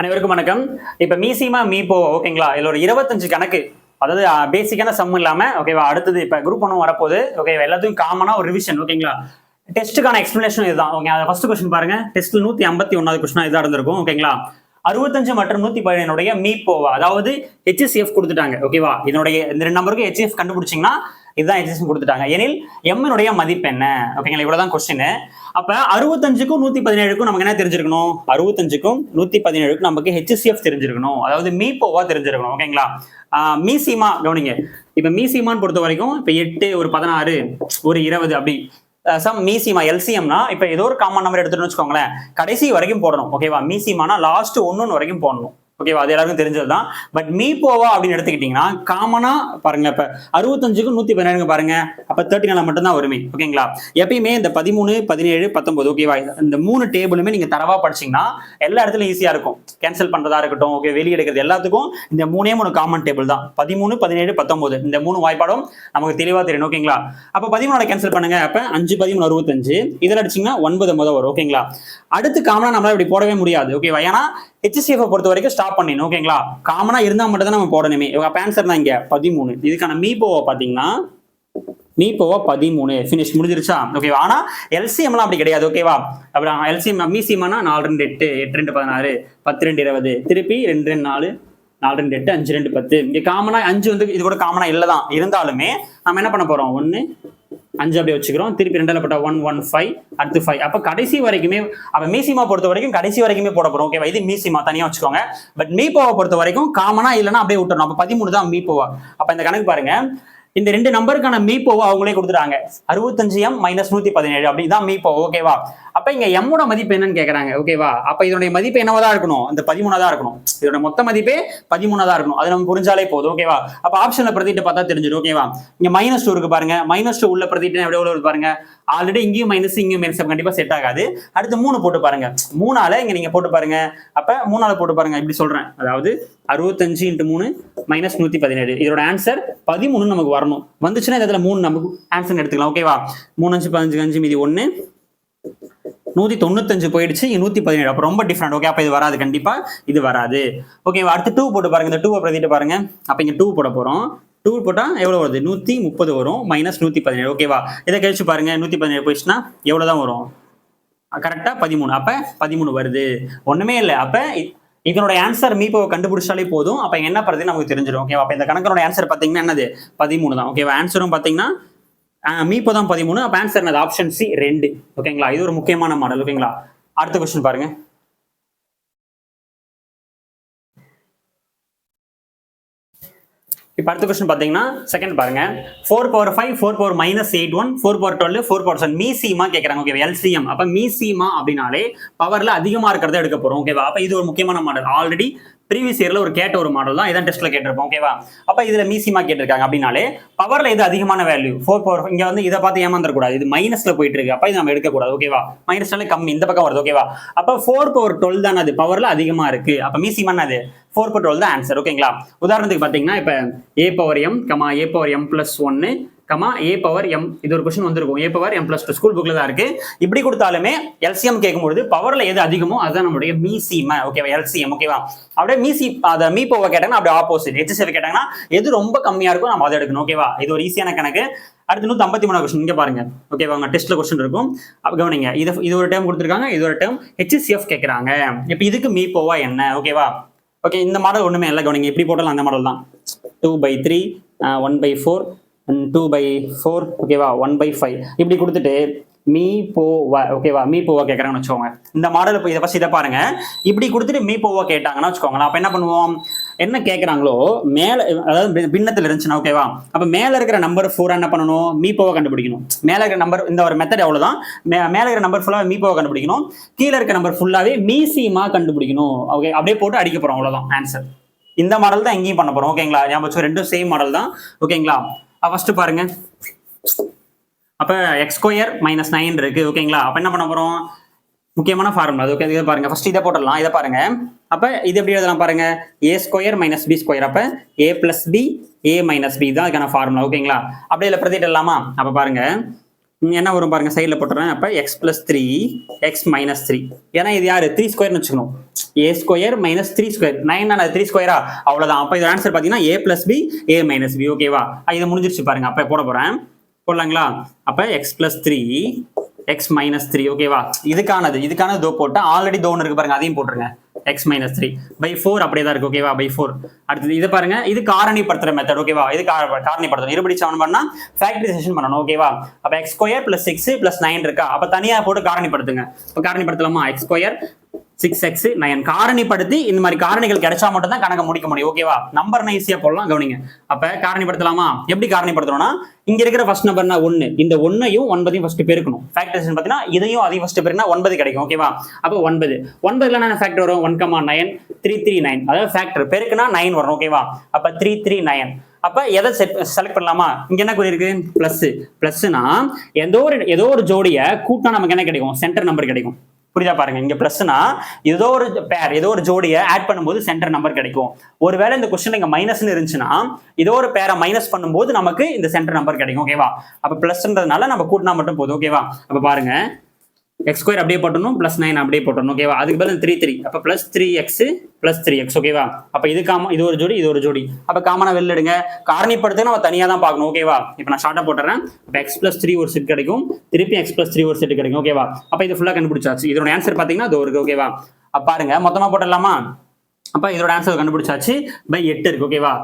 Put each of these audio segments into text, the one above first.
அனைவருக்கும் வணக்கம். இப்போ மீசிமா மீபோ ஓகேங்களா இதில் ஒரு இருபத்தஞ்சு கணக்கு. அதாவது பேசிக்கான சம் இல்லாம ஓகேவா அடுத்தது இப்போ குரூப் ஒன்றும் வரப்போகுது. ஓகேவா எல்லாத்தையும் காமனா ஒரு ரிவிஷன் ஓகேங்களா டெஸ்ட்டுக்கான எக்ஸ்பிளனேஷன் இதுதான். ஓகே அதை ஃபர்ஸ்ட் கொஸ்டின் பாருங்க. டெஸ்ட்ல நூத்தி ஐம்பத்தி ஒன்றாவது கொஸ்டின் இதாக இருந்திருக்கும் ஓகேங்களா அறுபத்தஞ்சு மற்றும் நூத்தி பதினேழுடைய மீபோவா அதாவது ஹெச்எஸ்எஃப் கொடுத்துட்டாங்க ஓகேவா இதனுடைய இந்த ரெண்டு நம்பருக்கு ஹெச்எஃப் கண்டுபிடிச்சிங்கன்னா இதுதான் எஜிஷன் கொடுத்துட்டாங்க. எனில் எம்னுடைய மதிப்பு என்ன? ஓகேங்களா இவ்வளவுதான் கொஸ்டின் அப்ப அறுபத்தஞ்சுக்கும் நூத்தி பதினேழுக்கும் நமக்கு என்ன தெரிஞ்சிருக்கணும்? அறுபத்தஞ்சுக்கும் நூத்தி பதினேழுக்கும் நமக்கு ஹெச்எஸ்எஃப் தெரிஞ்சிருக்கணும். அதாவது மீபோவா தெரிஞ்சிருக்கணும். ஓகேங்களா மீசிமா கவனிங்க. இப்ப மீசிமான்னு பொறுத்த வரைக்கும் இப்ப எட்டு ஒரு பதினாறு ஒரு இருபது அப்படி. சம் மீசிமா எல்சிஎம்னா இப்ப ஏதோ ஒரு காமன் நம்பர் எடுத்துட்டோம்னு வச்சுக்கோங்களேன். கடைசி வரைக்கும் போடணும். ஓகேவா மீசிமானா லாஸ்ட் ஒன்னு வரைக்கும் போடணும். ஓகேவா அது எல்லாருக்கும் தெரிஞ்சது தான் பட் மீ போவா அப்படின்னு எடுத்துக்கிட்டீங்கன்னா காமனா பாருங்க இப்ப அறுபத்தஞ்சுக்கும் நூத்தி பதினேழுங்க பாருங்க. அப்ப தேர்ட்டி நாளில் மட்டும்தான் வருமே ஓகேங்களா எப்பயுமே இந்த பதிமூணு பதினேழு பத்தொன்பது ஓகேவா இந்த மூணு டேபிளுமே நீங்க தரவா படிச்சீங்கன்னா எல்லா இடத்துலயும் ஈஸியா இருக்கும். கேன்சல் பண்றதா இருக்கட்டும் ஓகே வெளியே எடுக்கிறது எல்லாத்துக்கும் இந்த மூணே மூணு காமன் டேபிள் தான். பதிமூணு பதினேழு பத்தொன்பது இந்த மூணு வாய்ப்பாடும் நமக்கு தெளிவா தெரியும் ஓகேங்களா அப்ப பதிமூணோட கேன்சல் பண்ணுங்க அப்ப அஞ்சு பதிமூணு அறுபத்தஞ்சு இதில் அடிச்சீங்கன்னா ஒன்பது முதல் வரும் ஓகேங்களா அடுத்து காமனா நம்மளால இப்படி போடவே முடியாது ஓகேவா ஏன்னா ஹெச்சிசிஎஃப் பொறுத்த வரைக்கும் ஸ்டாப் பண்ணிடணும் ஓகேங்களா காமனாக இருந்தால் மட்டும் தான் நம்ம போடணுமே. இவங்க பேன்சர் தான் இங்கே? பதிமூணு. இதுக்கான மீபோவை பார்த்தீங்கன்னா மீபோவா பதிமூணு. ஃபினிஷ் முடிஞ்சிருச்சா? ஓகேவா ஆனா எல்சிஎம்லாம் அப்படி கிடையாது ஓகேவா அப்புறம் எல்சிஎம் மீசிஎம்னா நாலு ரெண்டு எட்டு எட்டு ரெண்டு பதினாறு பத்து ரெண்டு இருபது. திருப்பி ரெண்டு ரெண்டு நாலு நாலு ரெண்டு எட்டு அஞ்சு ரெண்டு பத்து. இங்கே காமனாக அஞ்சு வந்து இது கூட காமனாக இல்லை தான் இருந்தாலுமே நம்ம என்ன பண்ண போகிறோம் ஒன்று அஞ்சு அப்படியே வச்சுக்கிறோம். திருப்பி ரெண்டில் போட்டா ஒன் ஒன் ஃபைவ் அடுத்து ஃபைவ் அப்போ கடைசி வரைக்குமே அப்போ மீசிமா பொறுத்த வரைக்கும் கடைசி வரைக்குமே போட போறோம். ஓகேவா இது மீசிமா தனியாக வச்சுக்கோங்க. பட் மீப்போவை பொறுத்த வரைக்கும் காமனா இல்லைன்னா அப்படியே விட்டுறணும். அப்போ பதிமூணு தான் மீப்போவா? அப்போ இந்த கணக்கு பாருங்க. இந்த ரெண்டு நம்பருக்கான மீப்போவை அவங்களே கொடுத்துட்டாங்க. அறுபத்தஞ்சு எம் மைனஸ் நூத்தி பதினேழு அப்படிதான் மீப்போ ஓகேவா அப்ப இங்க எம்மோட மதிப்பு என்னன்னு கேக்குறாங்க ஓகேவா அப்ப இதனுடைய மதிப்பு என்னவா தான் இருக்கணும்? இந்த பதிமூணா தான் இருக்கணும். இதோட மொத்த மதிப்பே பதிமூணா தான் இருக்கணும். அது நம்ம புரிஞ்சாலே போதும் ஓகேவா அப்ப ஆப்ஷன்ல பிரதிட்டு பார்த்தா தெரிஞ்சிடும் ஓகேவா இங்க மைனஸ் டூ இருக்கு பாருங்க. மைனஸ் டூ உள்ள பிரதிட்டு எவ்வளவு உள்ள பாருங்க? ஆல்ரெடி இங்கேயும் மைனஸ் இங்கேயும் மைனஸ் கண்டிப்பா செட் ஆகாது. அடுத்து மூணு போட்டு பாருங்க. மூணால இங்க நீங்க போட்டு பாருங்க. அப்ப மூணால போட்டு பாருங்க இப்படி சொல்றேன். அதாவது அறுபத்தஞ்சு இன்ட்டு மூணு மைனஸ் நூத்தி பதினேழு. இதோட ஆன்சர் பதிமூணு நமக்கு வரணும். வந்துச்சுன்னா இந்த இடத்துல மூணு நமக்கு ஆன்சர் எடுத்துக்கலாம். ஓகேவா மூணு அஞ்சு பதினஞ்சு அஞ்சு மீதி ஒன்று நூத்தி தொண்ணூத்தஞ்சு போயிடுச்சு. இங்கே நூத்தி பதினேழு. அப்போ ரொம்ப டிஃப்ரெண்ட் ஓகே அப்போ இது வராது. கண்டிப்பா இது வராது. ஓகேவா அடுத்து டூ போட்டு பாருங்க. இந்த டூவை பிரதிட்டு பாருங்க. அப்போ இங்க டூ போட போறோம். டூ போட்டா எவ்வளவு வருது? நூத்தி முப்பது வரும். மைனஸ் நூத்தி பதினேழு. ஓகேவா இதை கழிச்சு பாருங்க. நூத்தி பதினேழு போயிடுச்சுன்னா எவ்வளவுதான் வரும்? கரெக்டாக பதிமூணு. அப்போ பதிமூணு வருது. ஒன்றுமே இல்லை. அப்போ இதனுடைய இதனோட ஆன்சர் மீப்போவை கண்டுபிடிச்சாலே போதும். அப்ப என்ன பண்றது நமக்கு தெரிஞ்சிடும் ஓகேவா அப்போ இந்த கணக்கனோட ஆன்சர் பாத்தீங்கன்னா என்னது? பதிமூணு தான் ஓகேவா ஆன்சரும் பாத்தீங்கன்னா ஆஹ் மீப்போ தான் பதிமூணு. அப்போ ஆன்சர் என்னது? ஆப்ஷன் சி ரெண்டு. ஓகேங்களா இது ஒரு முக்கியமான மாடல் ஓகேங்களா அடுத்த கொஸ்டின் பாருங்க. இப்போ அடுத்த கொஸ்டின் பார்த்தீங்கன்னா செகண்ட் பாருங்க. Four power five four power minus eight one four power twelve four power seven மீசிமா கேட்குறாங்க ஓகே எல்சிஎம். அப்போ மீசிமா அப்படின்னாலே பவர்ல அதிகமாக இருக்கிறத எடுக்க போகிறோம் ஓகேவா அப்போ இது ஒரு முக்கியமான மாடல் ஆல்ரெடி ப்ரீவியஸ் இயரில் ஒரு கேட்ட ஒரு மாடல் தான் இதான் டெஸ்ட்ல கேட்டிருப்போம் ஓகேவா அப்போ இதில் மீசிமா கேட்டிருக்காங்க அப்படின்னாலே பவர்ல இது அதிகமான வேல்யூ ஃபோர் பவர் இங்கே வந்து இதை பார்த்து ஏமாந்துடக்கூடாது இது மைனஸ்ல போயிட்டு இருக்கு. அப்போ இது நம்ம எடுக்கக்கூடாது ஓகேவா மைனஸ்னாலே கம்மி இந்த பக்கம் வருது ஓகேவா அப்போ ஃபோர் பவர் டுவெல் தான் அது? பவர்ல அதிகமாக இருக்கு. அப்போ மீசிமான்னு அது ஃபோர் பவர் டுவெல் தான் ஆன்சர் ஓகேங்களா உதாரணத்துக்கு பார்த்தீங்கன்னா இப்போ A power M comma A power M plus ஒன்னு கமா ஏ பவர் எம் இது ஒரு கொஸ்டின் வந்திருக்கும். A power M plus two school புக்ல தான் இருக்கு. இப்படி கொடுத்தாலுமே எல்சிஎம் கேட்கும்போது பவர்ல எது அதிகமோ அதுதான் நம்மளுடைய மீசிம ஓகேவா எல்சிஎம் ஓகேவா அப்படியே மீசி அதை மீ பவர் கேட்டாங்கன்னா அப்படியே ஆப்போசிட் ஹெச்சிஎஃப் கேட்டாங்கன்னா எது ரொம்ப கம்மியா இருக்கோ நம்ம அதை எடுக்கணும். ஓகேவா இது ஒரு ஈஸியான கணக்கு. அடுத்து நூத்தி ஐம்பத்தி மூணு கொஸ்டின் இங்கே பாருங்க. ஓகேவா உங்க டெஸ்ட்ல கொஸ்டின் இருக்கும். அப்போ கவனிங்க. இது இது ஒரு டைம் கொடுத்துருக்காங்க. இது ஒரு டைம் ஹெச்சிஎஃப் கேட்கறாங்க இப்போ இதுக்கு மீ போவா என்ன? ஓகேவா ஓகே இந்த மாடல் ஒண்ணுமே இல்லை. கவனிங்க. இப்படி போட்டாலும் அந்த மாடல் தான். Two by three one by four two by four ஓகேவா ஒன் பை ஃபைவ் இப்படி கொடுத்துட்டு மீ போவா ஓகேவா மீ போவா கேட்குறாங்கன்னு வச்சுக்கோங்க. இந்த மாடல் இப்போ இதை ஃபஸ்ட் இதை பாருங்க. இப்படி கொடுத்துட்டு மீ போவா கேட்டாங்கன்னா வச்சுக்கோங்களேன். அப்போ என்ன பண்ணுவோம்? என்ன கேட்குறாங்களோ மேலே அதாவது பின்னத்தில் இருந்துச்சுன்னா ஓகேவா அப்போ மேலே இருக்கிற நம்பர் ஃபோர் என்ன பண்ணணும்? மீ போவா கண்டுபிடிக்கணும். மேலே இருக்கிற நம்பர் இந்த ஒரு மெத்தட் அவ்வளோதான் மே மேலே இருக்கிற நம்பர் ஃபுல்லாக மீ போவா கண்டுபிடிக்கணும். கீழே இருக்கிற நம்பர் ஃபுல்லாகவே மீசிமா கண்டுபிடிக்கணும். ஓகே அப்படியே போட்டு அடிக்க போகிறோம் அவ்வளோதான் ஆன்சர் இந்த மாடல் தான் எங்கேயும் பண்ண போகிறோம் ஓகேங்களா ஞாபகம் ரெண்டும் சேம் மாடல் தான். ஓகேங்களா ஃபர்ஸ்ட் பாருங்க. அப்ப எக்ஸ்கொயர் மைனஸ் நைன் இருக்கு. ஓகேங்களா அப்ப என்ன பண்ண போறோம்? முக்கியமான ஃபார்முலா அது ஓகே இதை பாருங்க. ஃபர்ஸ்ட் இதை போட்டுடலாம். இதை பாருங்க. அப்ப இது எப்படி எழுதலாம் பாருங்க? A square minus B square அப்ப A plus B A minus B தான் அதுக்கான ஃபார்முலா ஓகேங்களா அப்படியே இல்லை பிரதிட்டு இல்லாமா அப்ப பாருங்க. என்ன வரும் பாருங்க சைடில் போட்டுறேன். அப்போ X plus three X minus three ஏன்னா இது யார்? த்ரீ ஸ்கொயர்னு வச்சுக்கணும். A square minus three square nine அது த்ரீ ஸ்கொயரா அவ்வளோதான் அப்போ இது ஆன்சர் பார்த்தீங்கன்னா A plus B A minus B ஓகேவா இது முடிஞ்சிருச்சு பாருங்க. அப்போ போட போகிறேன் போடலாங்களா? அப்போ X plus three X minus three ஓகேவா இதுக்கானது. இதுக்கானது தோ போட்டு ஆல்ரெடி தோன்னு இருக்கு பாருங்க. அதையும் போட்டுருங்க. X minus three by four அப்படியே தான் இருக்கு ஓகேவா பை ஃபோர் அடுத்தது இது பாருங்க. இது காரணிப்படுத்துற மெத்தட் ஓகேவா இது காரணிப்படுத்தணும். இருபடி செவன் பண்ணா ஃபேக்டரைசேஷன் பண்ணணும் ஓகேவா அப்ப X square plus six plus nine இருக்கா? அப்ப தனியா போட்டு காரணிப்படுத்துங்க. இப்போ காரணிப்படுத்தலாமா? X square six X nine காரணிப்படுத்தி இந்த மாதிரி காரணிகள் கிடைச்சா மட்டும் தான் கணக்க முடிக்க முடியும். ஓகேவா நம்பர் ஈஸியா போடலாம் கவனிங்க. அப்ப காரணிப்படுத்தலாமா? எப்படி காரணிப்படுத்தணும்னா இங்க இருக்கிற ஃபர்ஸ்ட் நம்பர்னா ஒன்னு இந்த ஒன்னையும் ஒன்பதையும் ஃபர்ஸ்ட் பெருக்கணும். ஃபேக்டரேஷன் பார்த்தீங்கன்னா இதையும் அதையும் ஃபர்ஸ்ட் பெருக்கினா ஒன்பது கிடைக்கும். ஓகேவா அப்போ ஒன்பது. ஒன்பதுல என்ன ஃபேக்டர் வரும்? One comma nine three three nine அதாவது ஃபேக்டர் பெருக்குனா நைன் வரும். ஓகேவா அப்ப த்ரீ த்ரீ நைன் அப்ப எதை செட் செலக்ட் பண்ணலாமா? இங்க என்ன கூறியிருக்கு? ப்ளஸ்ஸு பிளஸ் பிளஸ்னா ஏதோ ஒரு ஏதோ ஒரு ஜோடியை கூட்டினா நமக்கு என்ன கிடைக்கும்? சென்டர் நம்பர் கிடைக்கும். புரியுதா பாருங்க. இங்க பிளஸ்னா ஏதோ ஒரு பேர் ஏதோ ஒரு ஜோடியை ஆட் பண்ணும்போது சென்டர் நம்பர் கிடைக்கும். ஒருவேளை இந்த கொஸ்டின் இங்க மைனஸ்னு இருந்துச்சுன்னா ஏதோ ஒரு பேரை மைனஸ் பண்ணும்போது நமக்கு இந்த சென்டர் நம்பர் கிடைக்கும் ஓகேவா அப்ப பிளஸ்ன்றதுனால நம்ம கூட்டினா மட்டும் போதும் ஓகேவா அப்ப பாருங்க. எக்ஸ் ஸ்கொயர் அப்படியே போட்டணும் ப்ளஸ் நைன் அப்படியே போட்டணும் ஓகேவா அதுக்கு பதில் த்ரீ த்ரீ அப்போ plus three X plus three X ஓகேவா அப்போ இது காம இது ஒரு ஜோடி இது ஒரு ஜோடி. அப்போ காமனாக வெளில எடுங்க. காரணிப்படுத்த நம்ம தனியாக தான் பார்க்கணும் ஓகேவா இப்போ நான் ஷார்ட்டாக போட்டுறேன். இப்போ எக்ஸ் ப்ளஸ் த்ரீ ஒரு செட் கிடைக்கும். திருப்பி எக்ஸ் ப்ளஸ் த்ரீ ஒரு செட் கிடைக்கும் ஓகேவா அப்போ இது ஃபுல்லாக கண்டுபிடிச்சாச்சு. இதோட ஆன்சர் பார்த்தீங்கன்னா இது இருக்கு ஓகேவா அப்போ பாருங்க மொத்தமாக போட்டுடலாமா? அப்போ இதோட ஆன்சர் கண்டுபிடிச்சாச்சு பை எட்டு இருக்கு ஓகேவா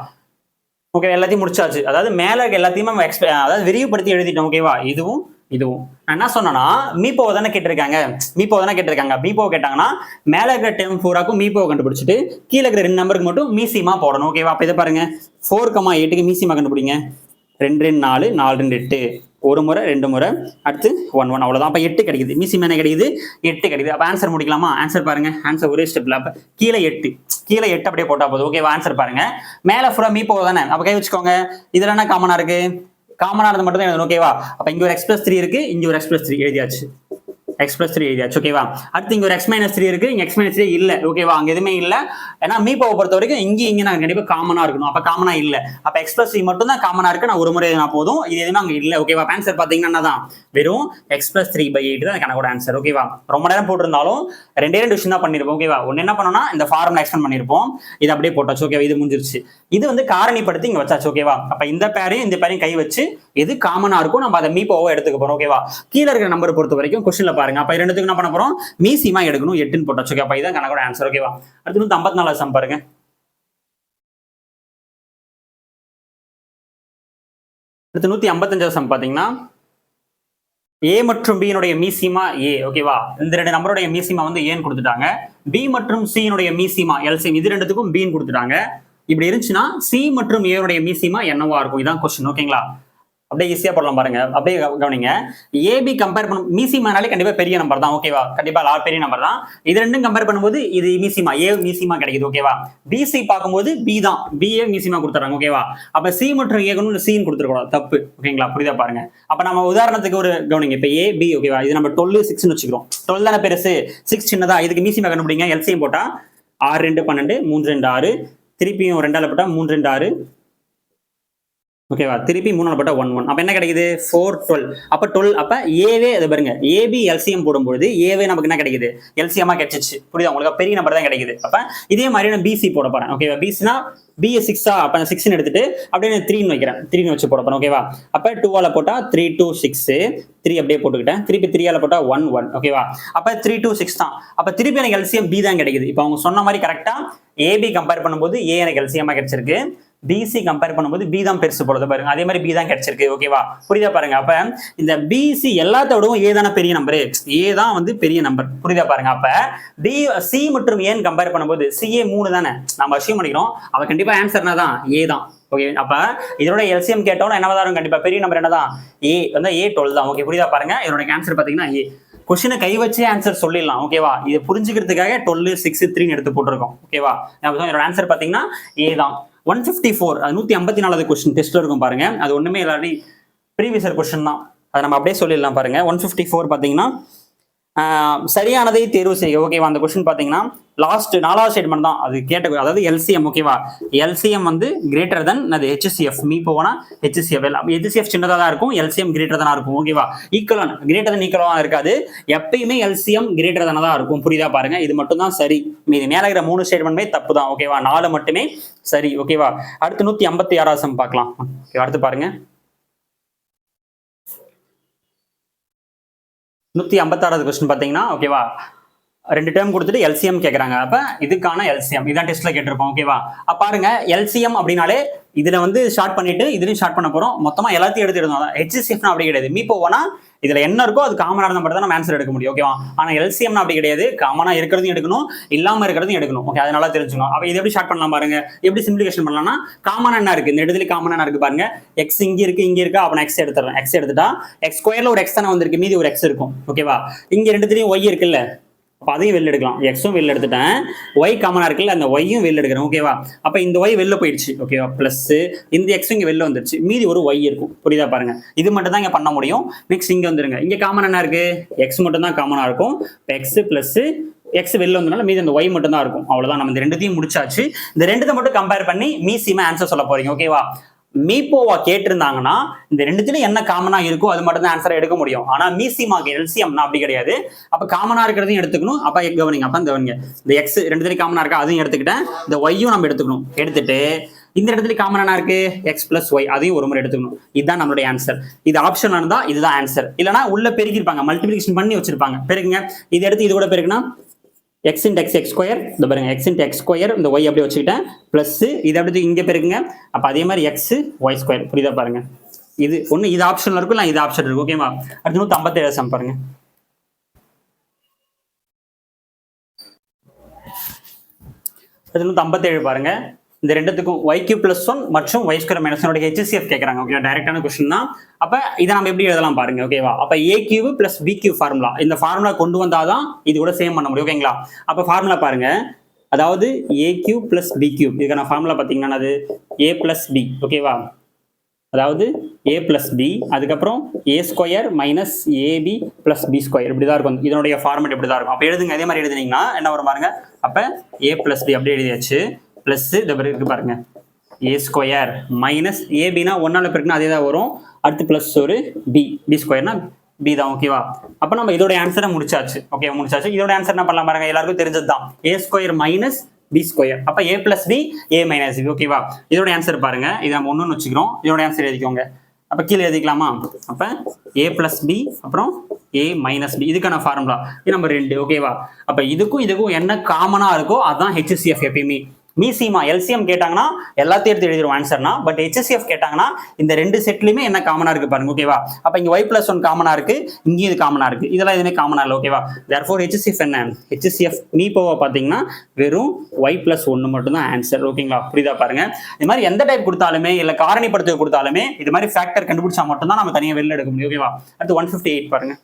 ஓகே எல்லாத்தையும் முடிச்சாச்சு. அதாவது மேலே இருக்க எல்லாத்தையுமே நம்ம எக்ஸ்ப அதாவது விரிவுபடுத்தி எழுதிட்டோம் ஓகேவா இதுவும் இதுவும். நான் என்ன சொன்னேன்னா மீப்போ தானே கேட்டிருக்காங்க. மீப்போ தானே கேட்டிருக்காங்க. மீப்போ கேட்டாங்கன்னா மேல இருக்கிற டெம் ஃபோராக்கும் மீப்போ கண்டுபிடிச்சிட்டு கீழே இருக்கிற ரெண்டு நம்பருக்கு மட்டும் மீசிமா போடணும். ஓகேவா அப்ப இதை பாருங்க. ஃபோர் கமா எட்டுக்கு மீசிமா கண்டுபிடிங்க. ரெண்டு ரெண்டு நாலு நாலு ரெண்டு எட்டு. ஒரு முறை ரெண்டு முறை. அடுத்து ஒன் ஒன் அவ்வளவுதான். அப்ப எட்டு கிடைக்குது. மீசிமா என்ன கிடைக்குது? எட்டு கிடைக்குது. அப்ப ஆன்சர் முடிக்கலாமா? ஆன்சர் பாருங்க. ஆன்சர் ஒரே ஸ்டெப்ல அப்ப கீழே எட்டு. கீழே எட்டு அப்படியே போட்டா போதும். ஓகேவா ஆன்சர் பாருங்க. மேல ஃபுல்லா மீப்போ தானே. அப்ப கை வச்சுக்கோங்க. இதுல என்ன காமனா இருக்கு? காமனா மட்டும் தான் எழுதணும் ஓகேவா அப்ப இங்க ஒரு எக்ஸ்பிரஸ் த்ரீ இருக்கு இங்க ஒரு எக்ஸ்பிரஸ் த்ரீ எழுதியாச்சு. எக்ஸ் பிளஸ் த்ரீ எழுதியாச்சு ஓகேவா அடுத்து இங்க ஒரு எக்ஸ் மைனஸ் த்ரீ இருக்கு. இங்க எக்ஸ் மைனஸ் த்ரீ இல்ல ஓகேவா அங்க எதுவுமே இல்ல. ஏன்னா மீப்பாவை பொறுத்த வரைக்கும் இங்கே இங்க நான் கண்டிப்பா காமனா இருக்கணும். அப்ப காமனா இல்ல. அப்ப எக்ஸ் பிளஸ் த்ரீ மட்டும் தான் காமனா இருக்கு. நான் ஒரு முறை எதுனா போதும். இது எதுவுமே அங்க இல்ல ஓகேவா ஆன்சர் பாத்தீங்கன்னா தான் வெறும் X plus three by eight தான் கணக்கோட ஆன்சர் ஓகேவா ரொம்ப நேரம் போட்டிருந்தாலும் ரெண்டே ரெண்டு விஷயம் தான் பண்ணிருப்போம் ஓகேவா ஒன்னு என்ன பண்ணோம்னா இந்த ஃபார்முலா எக்ஸ்டன் பண்ணிருப்போம் இது அப்படியே போட்டாச்சு ஓகேவா இது முடிஞ்சிருச்சு. இது வந்து காரணிப்படுத்தி இங்க வச்சாச்சு ஓகேவா அப்ப இந்த பேரையும் இந்த பேரையும் கை வச்சு எது காமனா இருக்கும் நம்ம அதை மீப்போவோ எடுத்துக்க போறோம் ஓகேவா கீழே இருக்கிற நம்பர் பொறுத்த வரைக்கும் கொஸ்டின்ல பாருங்க. அப்ப ரெண்டுத்துக்கு என்ன பண்ண போறோம்? மீசிமா எடுக்கணும் எட்டுன்னு போட்டாச்சு ஓகே அப்ப இதான் கணக்கோட ஆன்சர் ஓகேவா அடுத்து நூத்தி ஐம்பத்தி நாலாவது சம் பாருங்க. அடுத்து நூத்தி ஐம்பத்தஞ்சாவது சம் பாத்தீங்கன்னா ஏ மற்றும் பியினுடைய மீசிமா ஏ ஓகேவா இந்த ரெண்டு நம்பருடைய மீசிமா வந்து ஏன்னு கொடுத்துட்டாங்க. பி மற்றும் சியினுடைய மீசிமா எல்சிஎம் இது ரெண்டுத்துக்கும் பின்னு கொடுத்துட்டாங்க. இப்படி இருந்துச்சுன்னா சி மற்றும் ஏனுடைய மீசிமா என்னவா இருக்கும்? இதான் கொஸ்டின் ஓகேங்களா அப்படியே ஈஸியா போடலாம் பாருங்க. அப்படியே கவனிங்க. ஏபி கம்பேர் பண்ணும் மீசிமானாலே கண்டிப்பா பெரிய நம்பர் தான் ஓகேவா கண்டிப்பா லா பெரிய நம்பர் தான். இது ரெண்டும் கம்பேர் பண்ணும்போது இது மீசிமா ஏ மீசிமா கிடைக்குது ஓகேவா பிசி பார்க்கும்போது பி தான். பிஏ மீசிமா கொடுத்துறாங்க ஓகேவா அப்ப சி மற்றும் ஏகணும் சின்னு கொடுத்துருக்கூடாது தப்பு. ஓகேங்களா? புரியுதா பாருங்க. அப்ப நம்ம உதாரணத்துக்கு ஒரு கவனிங்க. இப்ப ஏ பி ஓகேவா இது நம்ம டுவெல் சிக்ஸ்னு வச்சுக்கிறோம். டுவெல் தானே பெருசு? சிக்ஸ் சின்னதா? இதுக்கு மீசிமா கண்டுபிடிங்க. எல்சிஎம் போட்டா ஆறு ரெண்டு பன்னெண்டு மூன்று ரெண்டு ஆறு. திருப்பியும் ரெண்டால போட்டா மூன்று ரெண்டு ஆறு. ஓகேவா திருப்பி மூணாவது போட்டா ஒன் ஒன் அப்ப என்ன கிடைக்குது? ஃபோர் டுவெல் அப்ப டுவெல் அப்ப ஏவே அது பாருங்க. ஏபி எல்சிஎம் போடும்போது ஏவே நமக்கு என்ன கிடைக்குது? எல்சிஎம்மா கிடைச்சிச்சு. புரியுதா? உங்களுக்கு பெரிய நம்பர் தான் கிடைக்குது. அப்ப இதே மாதிரி நான் பிசி போட போறேன். ஓகேவா பிசினா பிஏ சிக்ஸா அப்ப நான் சிக்ஸ்னு எடுத்துட்டு அப்படியே நான் த்ரீன்னு வைக்கிறேன். த்ரீன்னு வச்சு போட போறேன். ஓகேவா அப்ப டூவால போட்டா த்ரீ டூ சிக்ஸ் த்ரீ அப்படியே போட்டுக்கிட்டேன். திருப்பி த்ரீயால போட்டா ஒன் ஒன் ஓகேவா அப்ப த்ரீ டூ சிக்ஸ் தான். அப்ப திருப்பி எனக்கு எல்சிஎம் பி தான் கிடைக்குது. இப்போ அவங்க சொன்ன மாதிரி கரெக்டா ஏபி கம்பேர் பண்ணும்போது ஏ எனக்கு எல்சிஎம்மா கிடைச்சிருக்கு. பிசி கம்பேர் பண்ணும்போது பி தான் பெருசு போலது பாருங்க. அதே மாதிரி பி தான் கிடைச்சிருக்கு. ஓகேவா புரியுதா பாருங்க. அப்ப இந்த பிசி எல்லாத்தோடவும் ஏ தானே பெரிய நம்பரு ஏ தான் வந்து பெரிய நம்பர் புரியுதா பாருங்க. அப்ப பி சி மற்றும் ஏன் கம்பேர் பண்ணும்போது சிஏ மூணு தானே? நம்ம அசியூம் பண்ணிக்கிறோம். அவன் கண்டிப்பா ஆன்சர்னா தான் ஏ தான். ஓகே அப்ப இதோட எல்சிஎம் கேட்டோம்னா என்னவா தான் கண்டிப்பா பெரிய நம்பர் என்னதான்? ஏ வந்து ஏ டுவெல் தான். ஓகே புரியுதா பாருங்க. இதோட ஆன்சர் பாத்தீங்கன்னா ஏ கொஸ்டினை கை வச்சே ஆன்சர் சொல்லிடலாம். ஓகேவா இது புரிஞ்சுக்கிறதுக்காக டுவெல் சிக்ஸ் த்ரீன்னு எடுத்து போட்டிருக்கோம். ஓகேவா என்னோட ஆன்சர் பாத்தீங்கன்னா ஏ தான். ஒன் ஃபிஃப்டி ஃபோர் அது நூற்றி ஐம்பத்தி நாலாவது கொஸ்டின் டெஸ்ட்டில் இருக்கும் பாருங்க. அது ஒன்றுமே இல்லாட்டி ப்ரீவியஸர் கொஸ்டின் தான். அதை நம்ம அப்படியே சொல்லிடலாம் பாருங்க. ஒன் ஃபிஃப்டி ஃபோர் பார்த்தீங்கன்னா சரியானதை தேர்வு செய்ய ஓகேவா அந்த கொஸ்டின் பார்த்தீங்கன்னா லாஸ்ட் நாலாவது ஸ்டேட்மெண்ட் தான். அது கேட்ட அதாவது எல்சிஎம் ஓகேவா எல்சிஎம் வந்து கிரேட்டர் தென் அது ஹெச்சிஎஃப் மீ போனா ஹெச்சிஎஃப் எல்லாம் ஹெச்சிஎஃப் சின்னதாக தான் இருக்கும். எல்சிஎம் கிரேட்டர் தானா இருக்கும் ஓகேவா ஈக்குவலான கிரேட்டர் தன் ஈக்குவலாக இருக்காது. எப்பயுமே எல்சிஎம் கிரேட்டர் தானே தான் இருக்கும். புரியுதா பாருங்க? இது மட்டும் தான் சரி. மீதி மேலே இருக்கிற மூணு ஸ்டேட்மெண்ட்மே தப்பு தான் ஓகேவா நாலு மட்டுமே சரி ஓகேவா அடுத்து நூத்தி ஐம்பத்தி ஆறாவது சம் பார்க்கலாம். அடுத்து பாருங்க. நூத்தி ஐம்பத்தாறாவது கொஸ்டின் பார்த்தீங்கன்னா ஓகேவா ரெண்டு டேர்ம் கொடுத்துட்டு எல்சிஎம் கேட்குறாங்க அப்போ இதுக்கான எல்சிஎம் இதான் டெஸ்ட்ல கேட்டிருப்போம் ஓகேவா அப்ப பாருங்க எல்சிஎம் அப்படின்னாலே இதில் வந்து ஷார்ட் பண்ணிட்டு இதுலையும் ஷார்ட் பண்ண போகிறோம் மொத்தமாக எல்லாத்தையும் எடுத்து ஹெச்சிசிஎஃப்னா அப்படி கிடையாது. மீ போவோனா இதுல என்ன இருக்கோ அது காமனாக இருந்தால் மட்டும் தான் நம்ம ஆன்சர் எடுக்க முடியும் ஓகேவா ஆனால் எல்சிஎம்னா அப்படி கிடையாது. காமனாக இருக்கிறதையும் எடுக்கணும் இல்லாமல் இருக்கிறதையும் எடுக்கணும். ஓகே அதனால தெரிஞ்சுக்கணும். அப்போ இது எப்படி ஷார்ட் பண்ணலாம் பாருங்க. எப்படி சிம்பிளிகேஷன் பண்ணலாம்னா காமனாக என்ன இருக்கு? இந்த இடத்துல காமனாக இருக்கு பாருங்க. எக்ஸ் இங்கே இருக்கு இருக்கா. அப்போ நான் எக்ஸ் எடுத்துறேன் எக்ஸ் எடுத்துட்டா எக்ஸ் ஸ்கொயர்ல ஒரு எக்ஸ் தானே வந்திருக்கு. மீதி ஒரு எக்ஸ் இருக்கும். ஓகேவா இங்கே ரெண்டுத்துலையும் ஒய் இருக்குல்ல. அப்போ அதையும் வெளில எடுக்கலாம். எக்ஸும் வெளில எடுத்துட்டேன். ஒய் காமனாக இருக்குல்ல அந்த ஒய்யும் வெளில எடுக்கிறேன். ஓகேவா அப்போ இந்த ஒய் வெளில போயிடுச்சு. ஓகேவா ப்ளஸ் இந்த எக்ஸும் இங்கே வெளில வந்துருச்சு. மீதி ஒரு ஒய் இருக்கும். புரியுதா பாருங்க? இது மட்டும் தான் இங்கே பண்ண முடியும். நெக்ஸ்ட் இங்கே வந்துருங்க. இங்கே காமன் என்ன இருக்கு? எக்ஸ் மட்டும் தான் காமனாக இருக்கும். எக்ஸ் ப்ளஸ் எக்ஸ் வெளில வந்தனால மீதி அந்த ஒய் மட்டும் தான் இருக்கும். அவ்வளோதான் நம்ம இந்த ரெண்டுத்தையும் முடிச்சாச்சு. இந்த ரெண்டுத்தை மட்டும் கம்பேர் பண்ணி மீசியமாக ஆன்சர் சொல்ல போறீங்க. ஓகேவா மீப்போவா கேட்டிருந்தாங்கன்னா இந்த ரெண்டுத்துலயும் என்ன காமனா இருக்கோ அது மட்டும் தான் ஆன்சரை எடுக்க முடியும். ஆனா மீசிமாக்கு எல்சியம்னா அப்படி கிடையாது. அப்ப காமனா இருக்கிறதையும் எடுத்துக்கணும். அப்ப கவனிங்க அப்ப கவனிங்க. இந்த எக்ஸ் ரெண்டுத்திலும் காமனா இருக்கா அதையும் எடுத்துக்கிட்டேன். இந்த ஒய்யும் நம்ம எடுத்துக்கணும். எடுத்துட்டு இந்த இடத்துல காமன் என்ன இருக்கு? எக்ஸ் பிளஸ் ஒய் அதையும் ஒரு முறை எடுத்துக்கணும். இதுதான் நம்மளுடைய ஆன்சர் இது ஆப்ஷன் இருந்தா இதுதான் ஆன்சர் இல்லைன்னா உள்ள பெருக்கிருப்பாங்க மல்டிபிளிகேஷன் பண்ணி வச்சிருப்பாங்க. பெருக்குங்க. இது எடுத்து இது கூட பெருக்குனா X into X X square இந்த பாருங்க எக்ஸ் இன்ட் எக்ஸ் ஸ்கொயர் இந்த ஒய் அப்படியே வச்சுக்கிட்டேன். ப்ளஸ் இது அப்படி இங்கே போயிருக்குங்க அப்போ அதே மாதிரி எக்ஸ் ஒய் ஸ்கொயர் புரியுதா பாருங்க? இது ஒன்று இது ஆப்ஷனில் இருக்கும் இல்லை இது ஆப்ஷன் இருக்கும் ஓகேவா அடுத்து நூற்றி ஐம்பத்தேழு சம் பாருங்க. அடுத்து நூற்றி ஐம்பத்தேழு பாருங்க. இந்த ரெண்டுத்துக்கும் ஒய் கியூ பிளஸ் ஒன் மற்றும் Y square minus one HCF கேட்குறாங்க ஓகே டைரக்டான கொஸ்டின் தான். அப்போ இதை நம்ம எப்படி எழுதலாம் பாருங்க. ஓகேவா அப்போ A cube plus B cube formula இந்த ஃபார்முலா கொண்டு வந்தாதான் இது கூட சேம் பண்ண முடியும். ஓகேங்களா அப்போ ஃபார்முலா பாருங்க. அதாவது A cube plus B cube இதுக்கான ஃபார்முலா பார்த்தீங்கன்னா அது ஏ பிளஸ் பி ஓகேவா அதாவது ஏ பிளஸ் பி அதுக்கப்புறம் A square minus AB plus B square இப்படி தான் இருக்கும். இதனுடைய ஃபார்மெட் இப்படி தான் இருக்கும். அப்போ எழுதுங்க. அதே மாதிரி எழுதுனீங்கன்னா என்ன வரும் பாருங்க? அப்போ ஏ பிளஸ் பி அப்படியே எழுதியாச்சு. ப்ளஸ்ஸு இந்த பிறகு இருக்கு பாருங்க. ஏ ஸ்கொயர் மைனஸ் ஏபினா ஒன்னால பிறகுனா அதே தான் வரும். அடுத்து ப்ளஸ் ஒரு பி பி ஸ்கொயர்னா பி தான் ஓகேவா அப்போ நம்ம இதோட ஆன்சரை முடிச்சாச்சு. ஓகே முடிச்சாச்சு. இதோட ஆன்சர் என்ன பண்ணலாம் பாருங்க? எல்லாருக்கும் தெரிஞ்சது தான் A square minus B square அப்போ A plus B A minus B ஓகேவா இதோட ஆன்சர் பாருங்க. இதை நம்ம ஒன்று வச்சுக்கிறோம். இதோட ஆன்சர் எழுதிக்கோங்க. அப்போ கீழே எழுதிக்கலாமா? அப்போ ஏ பிளஸ் பி அப்புறம் ஏ மைனஸ் பி இதுக்கான ஃபார்முலா இது நம்ம ரெண்டு ஓகேவா அப்போ இதுக்கும் இதுக்கும் என்ன காமனாக இருக்கோ அதான் ஹெச்சிசிஎஃப் எப்பயுமே. மீசிமா எல்சிஎம் கேட்டாங்கன்னா எல்லாத்தையும் எடுத்து எழுதிரும் ஆன்சர்னா பட் ஹெச்எஸ்எஃப் கேட்டாங்கன்னா இந்த ரெண்டு செட்லையுமே என்ன காமனா இருக்கு பாருங்க ஓகேவா அப்ப இங்க ஒய் பிளஸ் ஒன் காமனா இருக்கு இங்கேயும் இது காமனா இருக்கு. இதெல்லாம் எதுவுமே காமனா இல்லை ஓகேவா தேர்ஃபோர் ஹெச்எஸ்எஃப் என்ன? ஹெச்எஸ்எஃப் மீப்போவை பார்த்தீங்கன்னா வெறும் ஒய் பிளஸ் ஒன்று மட்டும்தான் ஆன்சர் ஓகேங்களா புரியுதா பாருங்க? இது மாதிரி எந்த டைப் கொடுத்தாலுமே இல்லை காரணிப்படுத்த கொடுத்தாலுமே இது மாதிரி ஃபேக்டர் கண்டுபிடிச்சா மட்டும் தான் நம்ம தனியாக வெளில எடுக்க முடியும் ஓகேவா அடுத்து ஒன் ஃபிஃப்டி எயிட் பாருங்க.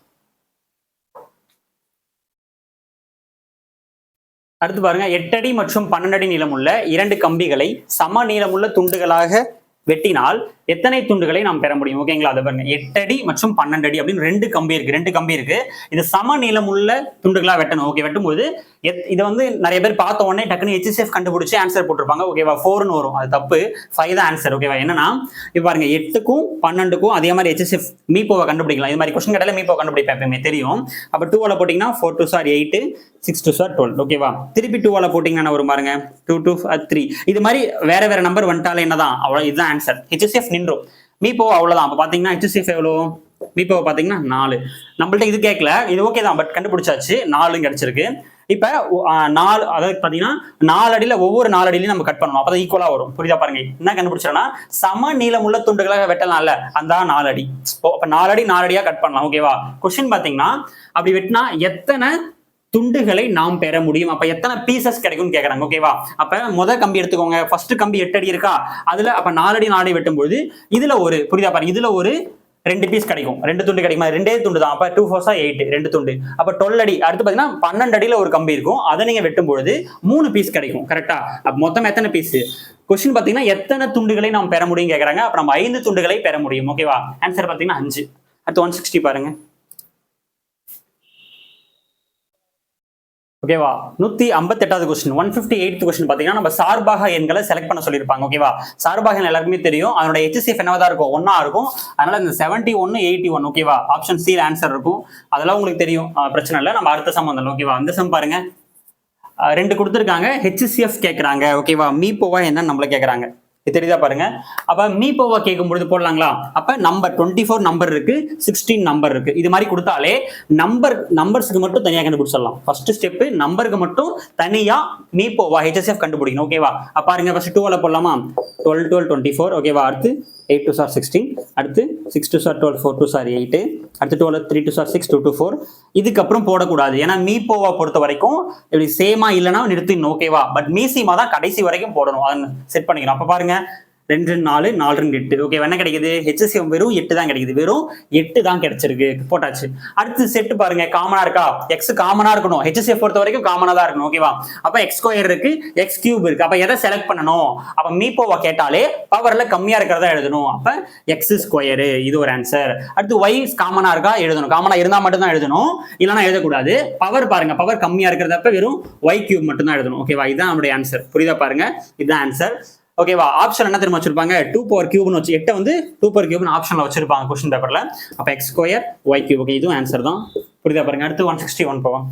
அடுத்து பாருங்க எட்டடி மற்றும் பன்னெண்டு அடி நீளமுள்ள இரண்டு கம்பிகளை சம நீளமுள்ள துண்டுகளாக வெட்டினால் எத்தனை துண்டுகளை நாம் பெற முடியும்? ஓகேங்களா அதை பாருங்க. எட்டடி மற்றும் பன்னெண்டு அடி அப்படின்னு ரெண்டு கம்பி இருக்கு. ரெண்டு கம்பி இருக்கு. இது சம நீளமுள்ள துண்டுகளா வெட்டணும். ஓகே வெட்டும்போது எத்- இதை வந்து நிறைய பேர் பார்த்த உடனே டக்குனு ஹெச்எஸ்எஃப் கண்டுபிடிச்சு ஆன்சர் போட்டிருப்பாங்க. ஓகேவா ஃபோர்னு வரும். அது தப்பு. ஃபைவ் தான் ஆன்சர் ஓகேவா என்னன்னா இப்போ பாருங்க எட்டுக்கும் பன்னெண்டுக்கும் அதே மாதிரி ஹெச்எஸ்எஃப் மீப்போவை கண்டுபிடிக்கலாம். இது மாதிரி கொஸ்டின் கேட்டாலே மீப்போ கண்டுபிடிப்பேன் எப்பயுமே. தெரியும். அப்போ டூவில் போட்டிங்கன்னா four twos are eight six twos are twelve ஓகேவா திருப்பி டூவில் போட்டிங்கன்னா வரும் பாருங்க? டூ டூ த்ரீ இது மாதிரி வேற வேற நம்பர் வந்துட்டாலே என்னதான்? அவ்வளோ இதுதான் ஆன்சர் ஹெச்எஸ்எஃப் நின்றோம். மீப்போ அவ்வளோதான் அப்போ பார்த்தீங்கன்னா ஹெச்எஸ்எஃப் எவ்வளோ மீப்போவை பார்த்தீங்கன்னா நாலு. நம்மள்ட்ட இது கேட்கல இது ஓகே தான் பட் கண்டுபிடிச்சாச்சு. நாலும் கிடைச்சிருக்கு. இப்போ நாலு அதாவது பார்த்தீங்கன்னா நாலு அடியில் ஒவ்வொரு நாலு அடியிலையும் நம்ம கட் பண்ணணும். அப்போ தான் ஈக்குவலாக வரும். புரியுதா பாருங்க. என்ன கண்டுபிடிச்சோன்னா சம நீளமுள்ள துண்டுகளாக வெட்டலாம்ல. அந்த நாலு அடி. ஓ அப்போ நாலு அடி நாலு அடியாக கட் பண்ணலாம். ஓகேவா கொஸ்டின் பார்த்தீங்கன்னா அப்படி வெட்டினா எத்தனை துண்டுகளை நாம் பெற முடியும். அப்ப எத்தனை பீசஸ் கிடைக்கும்னு கேக்குறாங்க ஓகேவா அப்ப முத கம்பி எடுத்துக்கோங்க. ஃபர்ஸ்ட் கம்பி எட்டு அடி இருக்கா? அதுல அப்ப நாலடி நாலடி வெட்டும்போது இதுல ஒரு புரியுதா பாருங்க? இதுல ஒரு ரெண்டு பீஸ் கிடைக்கும். ரெண்டு துண்டு கிடைக்குமா? ரெண்டே துண்டு தான். அப்ப டூ ஃபோர்ஸா எயிட் ரெண்டு துண்டு. அப்ப டுவெல் அடி அடுத்து பாத்தீங்கன்னா பன்னெண்டு அடியில ஒரு கம்பி இருக்கும். அதை நீங்க வெட்டும்பொழுது மூணு பீஸ் கிடைக்கும். கரெக்டா மொத்தம் எத்தனை பீஸ் கொஸ்டின் பாத்தீங்கன்னா எத்தனை துண்டுகளை நாம் பெற முடியும் கேக்குறாங்க. அப்ப நம்ம ஐந்து துண்டுகளை பெற முடியும் ஓகேவா ஆன்சர் பாத்தீங்கன்னா அஞ்சு. அடுத்து ஒன் சிக்ஸ்டி பாருங்க. ஓகேவா நூத்தி ஐம்பத்தெட்டாவது question one fifty eight question பாத்தீங்கன்னா நம்ம சார்பாக எண்களை செலக்ட் பண்ண சொல்லியிருப்பாங்க. ஓகேவா சார்பாக எல்லாருக்குமே தெரியும். அதனோட ஹெச்சிஎஃப் என்னவா தான் இருக்கும்? ஒன்னா இருக்கும். அதனால இந்த செவன்டி ஒன்னு எயிட்டி ஒன் ஓகேவா ஆப்ஷன் சி ஆன்சர் இருக்கும். அதெல்லாம் உங்களுக்கு தெரியும். பிரச்சனை இல்லை. நம்ம அடுத்த சம் வந்தோம் ஓகேவா அந்த சம் பாருங்க. ரெண்டு கொடுத்துருக்காங்க. ஹெச்சிசிஎஃப் கேட்குறாங்க ஓகேவா மீப்போவா என்னன்னு நம்மள கேட்குறாங்க இது தெரியுதா பாருங்க. அப்ப மீப்போவா கேட்கும் பொழுது போடலாங்களா? அப்ப நம்பர் டுவெண்ட்டி ஃபோர் நம்பர் இருக்கு சிக்ஸ்டீன் நம்பர் இருக்கு. இது மாதிரி கொடுத்தாலே நம்பர் நம்பர்ஸ்க்கு மட்டும் தனியாக கண்டுபிடிச்சிடலாம். ஃபர்ஸ்ட் ஸ்டெப் நம்பருக்கு மட்டும் தனியா போவா ஹெச்எஸ்எஃப் கண்டுபிடிக்கணும் ஓகேவா அப்ப பாருங்க ஃபர்ஸ்ட் டூவில் போடலாமா? டுவெல் டுவெல் டுவெண்ட்டி ஃபோர் ஓகேவா அடுத்து எயிட் டூ சார் சிக்ஸ்டீன் அடுத்து six twos are twelve four twos are eight அடுத்து twelve three twos are six two two four இதுக்கப்புறம் போடக்கூடாது. ஏன்னா மீப்போவா பொறுத்த வரைக்கும் இப்படி சேமா இல்லைன்னா நிறுத்திடணும் ஓகேவா பட் மீசிமா தான் கடைசி வரைக்கும் போடணும். அதை செட் பண்ணிக்கணும். அப்போ பாருங்க ரெண்டு ரெண்டு நாலு நாலு ரெண்டு எட்டு. ஓகே என்ன கிடைக்குது. ஹெச்எஸ்எம் வெறும் எட்டு தான் கிடைக்குது. வெறும் எட்டு தான் கிடைச்சிருக்கு. போட்டாச்சு. அடுத்து செட்டு பாருங்க. காமனா இருக்கா? எக்ஸ் காமனா இருக்கணும். ஹெச்எஸ்எஃப் பொறுத்த வரைக்கும் காமனா தான் இருக்கணும். ஓகேவா அப்ப எக்ஸ் ஸ்கொயர் இருக்கு. எக்ஸ் கியூப் இருக்கு. அப்ப எதை செலக்ட் பண்ணணும்? அப்ப மீப்போவா கேட்டாலே பவர்ல கம்மியா இருக்கிறதா எழுதணும். அப்ப எக்ஸ் ஸ்கொயர் இது ஒரு ஆன்சர் அடுத்து ஒய் காமனா இருக்கா? எழுதணும். காமனா இருந்தா மட்டும் தான் எழுதணும். இல்லைன்னா எழுதக்கூடாது. பவர் பாருங்க. பவர் கம்மியா இருக்கிறதப்ப வெறும் ஒய் கியூப் மட்டும் தான் எழுதணும். ஓகேவா இதுதான் நம்மளுடைய ஆன்சர் புரியுதா பாருங்க? இதுதான் ஆன்சர் ஓகேவா ஆப்ஷன் என்ன தெரியுமா வச்சிருப்பாங்க? டூ பவர் கியூப்னு வச்சு எட்டை வந்து டூ பவர் கியூப்னு ஆப்ஷன்ல வச்சிருப்பாங்க கொஸ்டின் பேப்பர்ல அப்ப X square Y cube okay இதுவும் ஆன்சர் தான். புரியுதா பாருங்க? அடுத்து ஒன் சிக்ஸ்டி ஒன் போவோம்.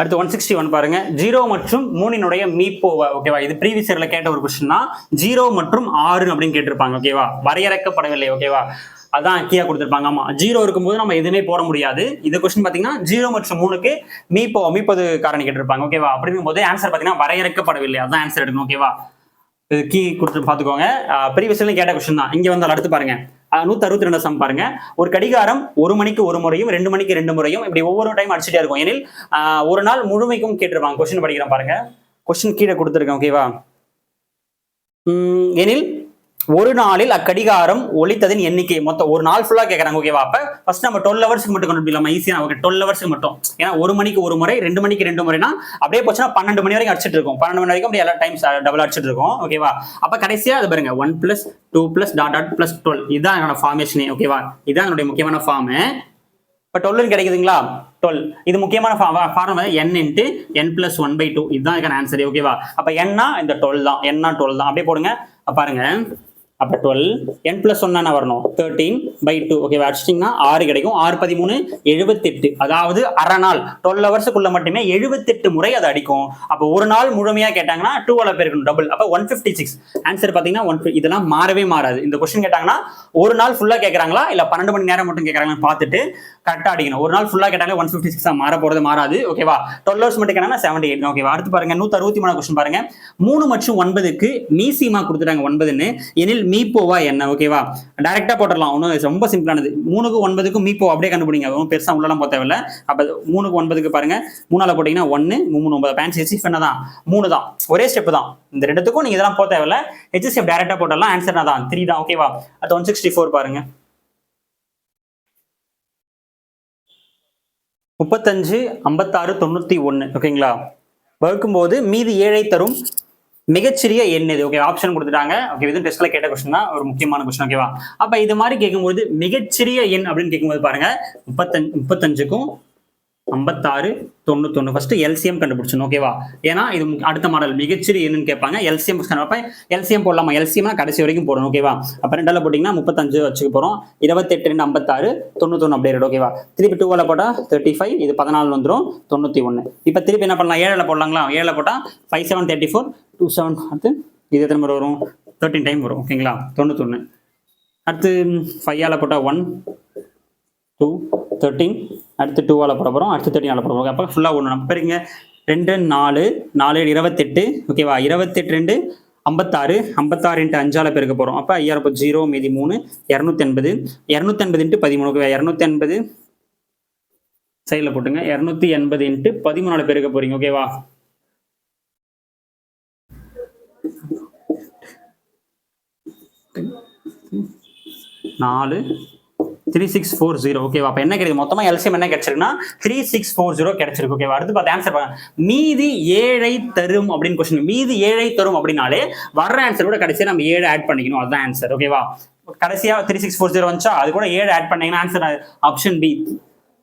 அடுத்து ஒன் சிக்ஸ்டி ஒன் பாருங்க. ஜீரோ மற்றும் மூணினுடைய மீப்போவை ஓகேவா இது ப்ரீவியஸ் இயர்ல கேட்ட ஒரு கொஸ்டின் தான். ஜீரோ மற்றும் ஆறு அப்படின்னு கேட்டிருப்பாங்க. ஓகேவா வரையறுக்கப்படவில்லை. ஓகேவா அதான் கீயா கொடுத்துருப்பாங்க. ஆமா ஜீரோ இருக்கும்போது நம்ம எதுவுமே போட முடியாது. இந்த கொஸ்டின் பாத்தீங்கன்னா ஜீரோ மற்றும் மூணுக்கு மீப்போ மீப்பது காரணி கேட்டிருப்பாங்க. ஓகேவா அப்படிங்கும் போது ஆன்சர் பாத்தீங்கன்னா வரையறுக்கப்படவில்லை. அதான் ஆன்சர் எடுக்கணும் ஓகேவா கீ கொடுத்து பாத்துக்கோங்க. ப்ரீவியஸ்ல கேட்ட கொஸ்டின் தான். இங்க வந்து அடுத்து பாருங்க. நூத்தி அறுபத்தி ரெண்டு சம் பாருங்க. ஒரு கடிகாரம் ஒரு மணிக்கு ஒரு முறையும் ரெண்டு மணிக்கு ரெண்டு முறையும் இப்படி ஒவ்வொரு டைம் அடிச்சுட்டே இருக்கும். எனில் ஒரு நாள் முழுமைக்கும் கேட்டிருப்பாங்க. கொஸ்டின் படிக்கிறேன் பாருங்க. கொஸ்டின் கீழே கொடுத்துருக்கேன் ஓகேவா எனில் ஒரு நாளில் அக்கடிகாரம் ஒழித்ததின் எண்ணிக்கை மொத்தம் ஒரு நாள் ஃபுல்லா கேட்கறாங்க ஓகேவா அப்ப ஃபர்ஸ்ட் நம்ம டுவெல் ஹவர்ஸ்க்கு மட்டும் கண்டுபிடிக்கலாம்? ஈஸியா ஓகே டுவெல் ஹவர்ஸ்க்கு மட்டும். ஏன்னா ஒரு மணிக்கு ஒரு முறை ரெண்டு மணிக்கு ரெண்டு முறைனா அப்படியே போச்சுன்னா பன்னெண்டு மணி வரைக்கும் அடிச்சிட்டு இருக்கும். பன்னெண்டு மணி வரைக்கும் அப்படியே எல்லா டைம்ஸ் டபுள் அடிச்சிட்டு இருக்கும் ஓகேவா அப்ப கடைசியா அது பாருங்க one plus two plus dot dot plus twelve இதுதான் என்னோட ஃபார்மேஷனே ஓகேவா இதுதான் என்னுடைய முக்கியமான ஃபார்மு இப்போ டுவெல்னு கிடைக்குதுங்களா? டுவெல் இது முக்கியமான form N into N plus one by two இதுதான் இதுக்கான ஆன்சர் ஓகேவா அப்போ என்னா இந்த டுவெல் தான். என்னா டுவெல் தான். அப்படியே போடுங்க. பாருங்க. அப்போ டுவெல் என் பிளஸ் ஒன்னா வரணும்? தேர்ட்டீன் பை டூ ஓகேவா அடிச்சிட்டிங்கன்னா ஆறு கிடைக்கும். ஆறு பதிமூணு எழுபத்தெட்டு. அதாவது அரை நாள். டுவெல் ஹவர்ஸுக்குள்ள மட்டுமே எழுபத்தெட்டு முறை அது அடிக்கும். அப்போ ஒரு நாள் முழுமையா கேட்டாங்கன்னா டூ அளவு பெருக்கணும் டபுள் அப்போ ஒன் ஃபிஃப்டி சிக்ஸ் ஆன்சர் பார்த்தீங்கன்னா ஒன் இதெல்லாம் மாறவே மாறாது. இந்த கொஸ்டின் கேட்டாங்கன்னா ஒரு நாள் ஃபுல்லாக கேட்குறாங்களா இல்லை பன்னெண்டு மணி நேரம் மட்டும் கேட்கறாங்கன்னு பார்த்துட்டு கரெக்டாக அடிக்கணும் ஒரு நாள் ஃபுல்லாக கேட்டாங்க ஒன் ஃபிஃப்டி சிக்ஸ் மாற போகிறது மாறாது ஓகேவா டுவெல் ஹவர்ஸ் மட்டும் கேட்டாங்கன்னா செவன்டி எயிட் ஓகேவா அடுத்து பாருங்க நூற்றி அறுபத்தி மூணு கொஸ்டின் பாருங்க மூணு மற்றும் ஒன்பதுக்கு மீசிமா கொடுத்துட்டாங்க ஒன்பதுன்னு எனில் மீப்போவா என்ன ஓகேவா டேரெக்டாக போட்டுடலாம் ஒன்றும் ரொம்ப சிம்பிளானது மூணுக்கு ஒன்பதுக்கு மீப்போ அப்படியே கண்டுபிடிங்க ஒன்றும் பெருசாக உள்ளலாம் போக தேவையில்ல அப்போ மூணுக்கு ஒன்பதுக்கு பாருங்க மூணால போட்டிங்கன்னா ஒன்று மூணு ஒன்பது பேன்ஸ் ஹெச்சிஎஃப் என்ன தான் மூணு தான் ஒரே ஸ்டெப் தான் இந்த ரெண்டுத்துக்கும் நீங்க இதெல்லாம் போக தேவையில்ல. ஹெச்எஸ்எஃப் டைரக்டா போட்டலாம் ஆன்சர் தான். த்ரீ தான். ஓகேவா அது ஒன் சிக்ஸ்டி ஃபோர் பாருங்க. முப்பத்தஞ்சு ஐம்பத்தாறு தொண்ணூத்தி ஒன்று ஓகேங்களா வகுக்கும்போது மீதி ஏழை தரும் மிகச்சிறிய எண் இது. ஓகே ஆப்ஷன் கொடுத்துட்டாங்க. ஓகே இது டெஸ்ட்ல கேட்ட கொஸ்டின் தான். ஒரு முக்கியமான கொஸ்டின் ஓகேவா அப்ப இது மாதிரி கேட்கும்போது மிகச்சிறிய எண் அப்படின்னு கேட்கும்போது பாருங்க. முப்பத்தஞ்சு முப்பத்தஞ்சுக்கும் ஐம்பத்தாறு தொண்ணூத்தொன்று ஃபர்ஸ்ட் எல்சிஎம் கண்டுபிடிச்சணும் ஓகேவா ஏன்னா இது அடுத்த மாடல் மிகச்சிறு என்னன்னு கேட்பாங்க. எல்சிஎம் அப்ப எல்சிஎம் போடலாமா? எல்சிஎம்னா கடைசி வரைக்கும் போடணும் ஓகேவா அப்போ ரெண்டால போட்டிங்கன்னா முப்பத்தஞ்சு வச்சுக்க போகிறோம் இருபத்தெட்டு ரெண்டு ஐம்பத்தாறு தொண்ணூத்தொன்று அப்படியே ஓகேவா திருப்பி டூவில் போட்டால் தேர்ட்டி ஃபைவ் இது பதினாலு வந்துடும் தொண்ணூற்றி ஒன்று இப்போ திருப்பி என்ன பண்ணலாம்? ஏழில் போடலாங்களா? ஏழில் போட்டால் five seven thirty four two seven அடுத்து இது எத்தனை முறை வரும்? தேர்ட்டின் டைம் வரும் ஓகேங்களா தொண்ணூத்தொன்று அடுத்து ஃபைவ்யால் போட்டால் ஒன் டூ தேர்ட்டீன் அடுத்து டூவால் போட போகிறோம் அடுத்து தேர்ட்டினால போட போகிறோம் அப்போ ஃபுல்லாக ஒன்று நம்ம பெருங்க. ரெண்டு நாலு நாலு இருபத்தெட்டு. ஓகேவா இருபத்தெட்டு ரெண்டு ஐம்பத்தாறு. ஐம்பத்தாறு இன்ட்டு அஞ்சால் பெருக்க போகிறோம் அப்போ ஐயாயிரம் இப்போ ஜீரோ மீதி மூணு இரநூத்தி எண்பது இரநூத்தி எண்பது இன்ட்டு பதிமூணு. ஓகேவா இரநூத்தி எண்பது சைடில் போட்டுங்க. இரநூத்தி எண்பது இன்ட்டு பதிமூணால் பெருக்க போகிறீங்க ஓகேவா நாலு த்ரீ சிக்ஸ் ஃபோர் ஜீரோ ஓகேவா அப்போ என்ன கிடைக்குது? மொத்தமாக எல்சிஎம் என்ன கிடைச்சிருக்குன்னா த்ரீ சிக்ஸ் ஃபோர் ஜீரோ கிடைச்சிருக்கு. ஓகேவா அடுத்து பார்த்து ஆன்சர் பாருங்க. மீதி ஏழை தரும் அப்படின்னு கொஸ்டின் மீதி ஏழை தரும் அப்படின்னாலே வர்ற ஆன்சர் கூட கடைசியாக நம்ம ஏழு ஆட் பண்ணிக்கணும். அதுதான் ஆன்சர் ஓகேவா கடைசியா த்ரீ சிக்ஸ் ஃபோர் ஜீரோ வந்துச்சா அது கூட ஏழு ஆட் பண்ணீங்கன்னா ஆன்சர் ஆப்ஷன் பி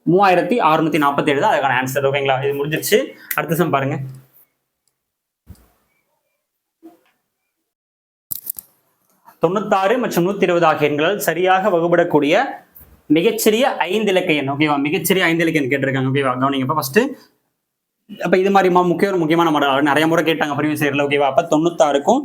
மூவாயிரத்தி அறுநூத்தி நாற்பத்தி ஏழு தான் அதுக்கான ஆன்சர் ஓகேங்களா இது முடிஞ்சிருச்சு. அடுத்த சம் பாருங்க. தொண்ணூத்தாறு மற்றும் நூத்தி இருபது ஆகிய எண்களால் சரியாக வகுபடக்கூடிய மிகச்சிறிய ஐந்து இலக்க எண் ஓகேவா மிகச்சிறிய ஐந்து இலக்க எண் கேட்டிருக்காங்க. ஓகேவா கவனிங்க. இப்போ ஃபர்ஸ்ட் அப்ப இது மாதிரி முக்கிய ஒரு முக்கியமான மாடல் நிறைய முறை கேட்டாங்க ப்ரீவியஸ் இயர்ல ஓகேவா அப்ப தொண்ணூத்தாறுக்கும்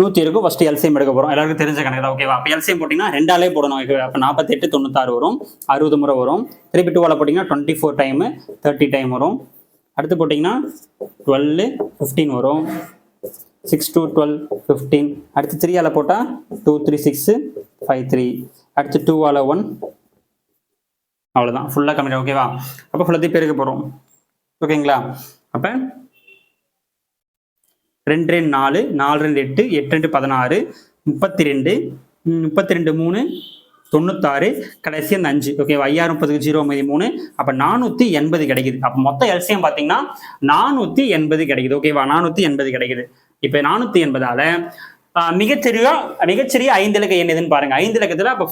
நூத்தி இருக்கும் ஃபர்ஸ்ட் எல்சிஎம் எடுக்க போறோம். எல்லாருக்கும் தெரிஞ்ச கணக்கு தான். ஓகேவா அப்ப எல்சிஎம் போட்டீங்கன்னா ரெண்டாலே போடணும். ஓகேவா அப்போ நாற்பத்தெட்டு தொண்ணூத்தாறு வரும். அறுபது முறை வரும். திருப்பி டூவால் போட்டீங்கன்னா twenty four time thirty time வரும். அடுத்து போட்டீங்கன்னா டுவெல் ஃபிஃப்டீன் வரும். சிக்ஸ் டூ டுவெல் ஃபிஃப்டீன் அடுத்து த்ரீயால போட்டால் two three six five three அடுத்து டூவால ஒன் அவ்வளோதான் ஃபுல்லாக கம்மி ஓகேவா அப்போ ஃபுல்லாத்தையும் பெருக்க போகிறோம் ஓகேங்களா அப்போ ரெண்டு ரெண்டு நாலு நாலு ரெண்டு எட்டு எட்டு ரெண்டு பதினாறு முப்பத்தி ரெண்டு முப்பத்தி ரெண்டு மூணு தொண்ணூத்தாறு கடைசி அந்த அஞ்சு. ஓகேவா ஐயாயிரம் முப்பதுக்கு ஜீரோ மீதி மூணு. அப்போ நானூற்றி எண்பது கிடைக்குது. அப்போ மொத்த எல்சியம் பார்த்தீங்கன்னா நானூற்றி எண்பது கிடைக்குது. ஓகேவா நானூற்றி எண்பது கிடைக்குது. இப்போ நானூற்றி எண்பதால மிகச்சிறிய மிகச்சிறிய ஐந்து இலக்க எண் எதுன்னு பாருங்க. ஐந்து இலக்கத்துல அப்போ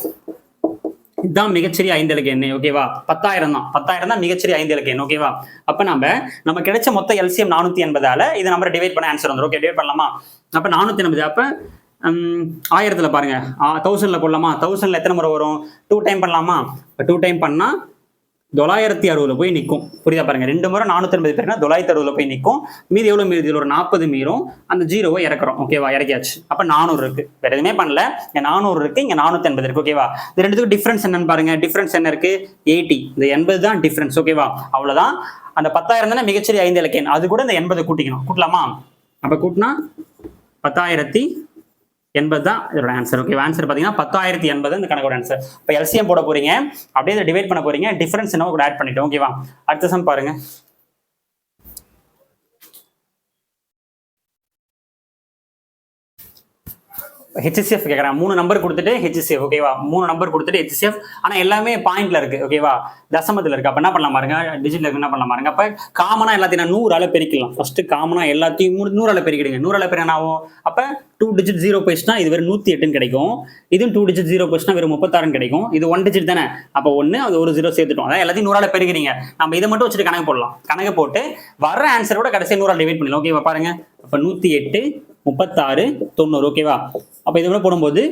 இதுதான் மிகச்சிறிய ஐந்து இலக்க எண்ணெய் ஓகேவா பத்தாயிரம் தான். பத்தாயிரம் தான் மிகச்சிறிய ஐந்து இலக்க எண் ஓகேவா அப்ப நம்ம நம்ம கிடைச்ச மொத்த எல்சிஎம் நானூத்தி எண்பதால இதை நம்ம டிவைட் பண்ண ஆன்சர் வந்துடும் ஓகே டிவைட் பண்ணலாமா? அப்ப நானூத்தி எண்பது. அப்ப ஆயிரத்தில் ஆயிரத்துல பாருங்க. தௌசண்ட்ல போடலாமா? தௌசண்ட்ல எத்தனை முறை வரும்? டூ டைம் பண்ணலாமா? டூ டைம் பண்ணா தொள்ளாயிரத்தி அறுபதுல போய் நிற்கும் புரியுதா பாருங்க? ரெண்டு முறை நானூத்தி எண்பது பேருனா தொள்ளாயிரத்தி அறுபதுல போய் நிற்கும் மீதி எவ்வளவு மீதி? ஒரு நாற்பது மீறும். அந்த ஜீரோவை இறக்குறோம். ஓகேவா இறக்கியாச்சு. அப்ப நானூறு இருக்கு. வேற எதுவுமே பண்ணல. இங்க நானூறு இருக்கு. இங்க நானூத்தி எண்பது இருக்கு ஓகேவா இது ரெண்டுத்துக்கும் டிஃபரன்ஸ் என்னன்னு பாருங்க. டிஃபரன்ஸ் என்ன இருக்கு? எயிட்டி இந்த எண்பது தான் டிஃபரன்ஸ் ஓகேவா அவ்வளவுதான். அந்த பத்தாயிரம் தானே மிகச்சிறிய ஐந்து இலக்கியம் அது கூட இந்த எண்பதை கூட்டிக்கணும். கூட்டலாமா? அப்ப கூட்டினா பத்தாயிரத்தி எண்பது தான் இதோட ஆன்சர் ஓகே ஆன்சர் பார்த்தீங்கன்னா பத்தாயிரத்தி எண்பது இந்த கணக்கோட ஆன்சர் இப்போ எல்சிஎம் போட போறீங்க. அப்படியே இதை டிவைட் பண்ண போறீங்க. டிஃபரன்ஸ் என்ன கூட ஆட் பண்ணிட்டோம் ஓகேவா அடுத்த சம் பாருங்க. ஹெச்சிஎஃப் கேட்குறேன் மூணு நம்பர் கொடுத்துட்டு ஹெச்சிஎஃப் ஓகேவா மூணு நம்பர் கொடுத்துட்டு ஹெச்சிஎஃப் ஆனால் எல்லாமே பாயிண்ட்ல இருக்கு ஓகேவா தசமத்தில் இருக்கு. அப்போ என்ன பண்ணலாம் பாருங்க? டிஜிட்டில் இருக்கு என்ன பண்ணலாம் பாருங்க? அப்போ காமனாக எல்லாத்தையும் நான் நூறால பெருக்கலாம் ஃபர்ஸ்ட் காமனாக எல்லாத்தையும் மூணு நூறால பெருக்கிடுங்க. நூறால பெரிய என்ன ஆகும்? அப்போ டூ டிஜிட் ஜீரோ போயிடுச்சுனா இது வெறும் நூற்றி எட்டுன்னு கிடைக்கும். இதுவும் டூ டிஜிட் ஜீரோ போயிடுச்சுனா வெறும் முப்பத்தாறுன்னு கிடைக்கும். இது ஒன் டிஜிட் தானே? அப்போ ஒன்று அது ஒரு ஜீரோ சேர்த்துட்டோம். அதான் எல்லாத்தையும் நூறால பெருக்கிறீங்க. நம்ம இதை மட்டும் வச்சுட்டு கணக்கு போடலாம். கணக்கு போட்டு வர ஆன்சரோட கடைசியாக நூறால் டிவைட் பண்ணலாம் ஓகேவா பாருங்க. அப்போ நூற்றி எட்டு முப்பத்தாறு தொண்ணூறு ஓகேவா அப்போ இது கூட போடும்போது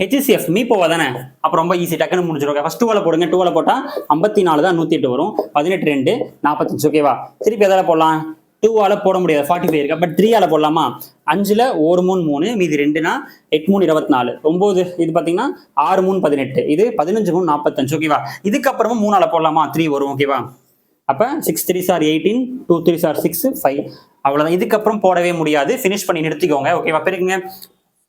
ஹெச்சிஎஃப் மீப்போவா தானே? அப்போ ரொம்ப ஈஸி டக்குன்னு முடிஞ்சிடும் ஃபர்ஸ்ட் டூவில் போடுங்க டூவில் போட்டால் ஐம்பத்தி நாலு தான் நூற்றி எட்டு வரும். பதினெட்டு ரெண்டு நாற்பத்தஞ்சு ஓகேவா திருப்பி எதால் போடலாம்? டூவால் போட முடியாது ஃபார்ட்டி ஃபைவ் இருக்குது பட் த்ரீயால் போடலாமா? அஞ்சில் ஒரு மூணு மூணு மீதி ரெண்டுனா எட்டு மூணு இருபத்தி நாலு ஒம்பது இது பார்த்தீங்கன்னா ஆறு மூணு பதினெட்டு. இது பதினஞ்சு மூணு நாற்பத்தஞ்சு ஓகேவா இதுக்கப்புறமா மூணால போடலாமா? த்ரீ வரும் ஓகேவா அப்போ six threes are eighteen two threes are six five அவ்வளோதான் இதுக்கப்புறம் போடவே முடியாது. ஃபினிஷ் பண்ணி நிறுத்திக்கோங்க. ஓகேவா பெருங்க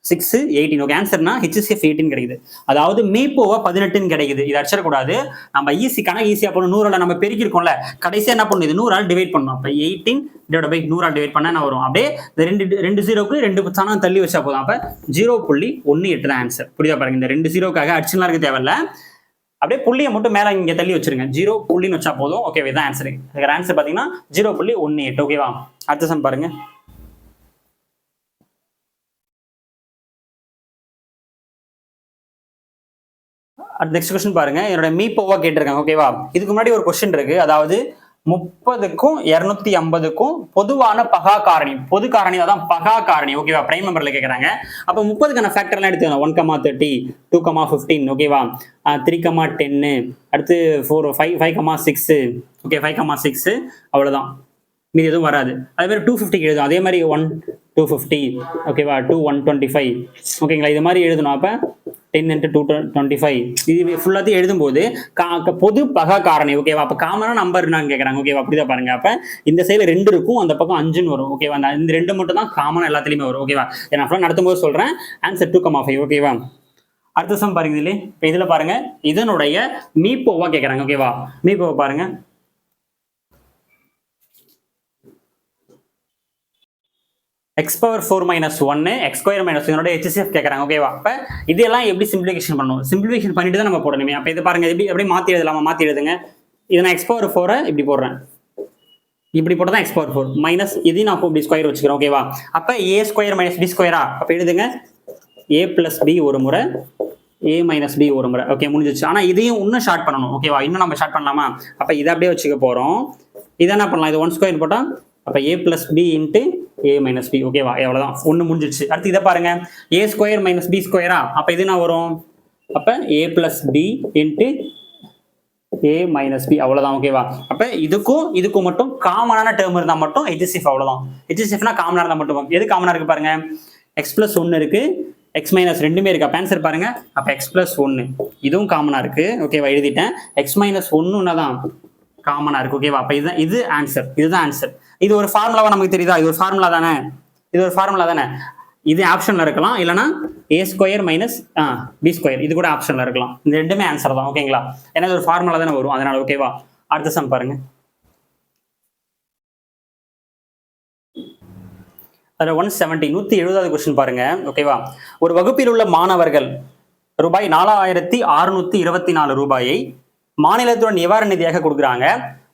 சிக்ஸ் எயிட்டீன் ஓகே ஆன்சர்னா ஹெச்எஸ்எஃப் எயிட்டின் கிடைக்குது. அதாவது மீப்போவா பதினெட்டுன்னு கிடைக்குது. இது அடிச்சிடக்கூடாது. நம்ம ஈஸி கணக்கு ஈஸியாக பண்ணணும் நூறால் நம்ம பெருக்கிருக்கோம்ல கடைசியாக என்ன பண்ணும்? இது நூறால் டிவைட் பண்ணணும் அப்போ எயிட்டீன் டிவைட் பை நூறால் டிவைட் பண்ணால் என்ன வரும்? அப்படியே இந்த ரெண்டு ரெண்டு ஜீரோக்கு ரெண்டு சாணம் தள்ளி வச்சா போதும். அப்போ ஜீரோ புள்ளி ஒன்று எட்டு தான் ஆன்சர் புரியுதா பாருங்க? இந்த ரெண்டு ஜீரோக்காக அடிச்சுலாம் இருக்க தேவையில்ல. அப்படியே புள்ளியை மட்டும் மேலே இங்கே தள்ளி வச்சிருங்க. ஜீரோ புள்ளின்னு வச்சா போதும். ஓகே இதான் ஆன்சர் இதுக்கு ஆன்சர் பார்த்தீங்கன்னா ஜீரோ புள்ளி ஒன்று எட்டு ஓகேவா அடுத்த சம் பாருங்க. நெக்ஸ்ட் கொஸ்டின் பாருங்க. என்னோட மீப்போவா கேட்டிருக்காங்க ஓகேவா இதுக்கு முன்னாடி ஒரு கொஸ்டின் இருக்கு. அதாவது முப்பதுக்கும் இருநூத்தி ஐம்பதுக்கும் பொதுவான பகா காரணி. பொது காரணி தான் பகா காரணி. ஓகேவா பிரைம் நம்பர்ல கேட்கறாங்க அப்போ முப்பதுக்கான ஃபேக்டர்லாம் எடுத்துக்கணும் one comma thirty two comma fifteen ஓகேவா த்ரீ கமா டென்னு அடுத்து four five five comma six okay five comma six அவ்வளோதான் மீதி எதுவும் வராது. அதே மாதிரி டூ ஃபிஃப்டிக்கு எழுதும் அதே மாதிரி ஒன் டூ ஃபிஃப்டி ஓகேவா டூ ஒன் டுவெண்ட்டி ஃபைவ் ஓகேங்களா இது மாதிரி எழுதணும். அப்போ ten into two twenty five இது ஃபுல்லாத்தையும் எழுதும்போது கா பொது பகா காரணி ஓகேவா அப்போ காமனாக நம்பர் நான் கேட்குறாங்க ஓகேவா அப்படிதான் பாருங்க. அப்போ இந்த சைடில் ரெண்டு இருக்கும். அந்த பக்கம் அஞ்சுன்னு வரும். ஓகேவா அந்த இந்த ரெண்டு மட்டும் தான் காமனாக எல்லாத்துலேயுமே வரும். ஓகேவா நான் ஃபுல்லாக நடத்தும்போது சொல்கிறேன் ஆன்சர் டூ கமா ஃபைவ் ஓகேவா அடுத்த சம் பாருங்க இதுல இப்போ இதில் பாருங்க. இதனுடைய மீப்போவா கேட்குறாங்க ஓகேவா மீப்போவை பாருங்க. எக்ஸ் பவர் ஃபோர் மைனஸ் ஒன்று எக்ஸ் ஸ்கொயர் மைனஸ் என்னோட ஹெச்சிஎஃப் கேட்குறாங்க ஓகேவா அப்போ இதெல்லாம் எப்படி சிம்பிளிஃபிகேஷன் பண்ணணும் சிம்பிளிஃபிகேஷன் பண்ணிட்டு தான் நம்ம போடணுமே. அப்போ இது பாருங்க எப்படி எப்படி மாற்றி எழுதலாமா? மாற்றி எழுதுங்க. இதை நான் எக்ஸ் பவர் ஃபோரை இப்படி போடுறேன். இப்படி போட்டால் தான் எக்ஸ் பவர் ஃபோர் மைனஸ் இதையும் நான் இப்படி ஸ்கொயர் வச்சுக்கிறேன் ஓகேவா அப்போ ஏ ஸ்கொயர் மைனஸ் பி ஸ்கொயரா அப்போ எழுதுங்க. ஏ பிளஸ் பி ஒரு முறை ஏ மைனஸ் பி ஒரு முறை. ஓகே முடிஞ்சிச்சு ஆனால் இதையும் இன்னும் ஷார்ட் பண்ணணும் ஓகேவா இன்னும் நம்ம ஷார்ட் பண்ணலாமா? அப்போ இதை அப்படியே வச்சுக்க போகிறோம் இதை என்ன பண்ணலாம்? இது ஒன் ஸ்கொயர் போட்டால் அப்போ A plus B into A minus B ஓகேவா எவ்வளோதான் ஒன்று முடிஞ்சிடுச்சு அடுத்து இதை பாருங்க. ஏ ஸ்கொயர் மைனஸ் பி ஸ்கொயரா அப்போ இது என்ன வரும்? அப்போ A plus B into A minus B அவ்வளோதான் ஓகேவா அப்போ இதுக்கும் இதுக்கும் மட்டும் காமனான டேர்ம் இருந்தால் மட்டும் ஹெச்எஸ்எஃப் அவ்வளோதான் ஹெச்எஸ்எஃப்னா காமனாக இருந்தால் மட்டும் எது காமனாக இருக்கு பாருங்க? எக்ஸ் பிளஸ் ஒன்று இருக்கு. எக்ஸ் மைனஸ் ரெண்டுமே இருக்கு. அப்போ ஆன்சர் பாருங்க. அப்போ எக்ஸ் பிளஸ் ஒன்று இதுவும் காமனாக இருக்கு. ஓகேவா எழுதிட்டேன். எக்ஸ் மைனஸ் ஒன்றுன்னா தான் காமனாக இருக்கு. ஓகேவா அப்போ இதுதான் இது ஆன்சர் இதுதான் ஆன்சர் இது ஒரு ஃபார்முலாவா நமக்கு தெரியுதா? இது ஒரு ஃபார்முலா தானே? இது ஒரு ஃபார்முலா தானே? இது ஆப்ஷன்ல இருக்கலாம். இல்லைனா A square minus B square இது கூட ஆப்ஷன்ல இருக்கலாம். இந்த ரெண்டுமே ஆன்சர் தான் ஓகேங்களா ஏன்னா இது ஒரு ஃபார்முலா தானே வரும். அதனால ஓகேவா அடுத்த சம் பாருங்க. அதில் ஒன் செவன்ட்டி நூற்றி எழுபதாவது கொஸ்டின் பாருங்க. ஓகேவா ஒரு வகுப்பில் உள்ள மாணவர்கள் ரூபாய் நாலாயிரத்தி அறுநூத்தி இருபத்தி நாலு ரூபாயை மாநிலத்துடன் நிவாரண நிதியாக கொடுக்குறாங்க?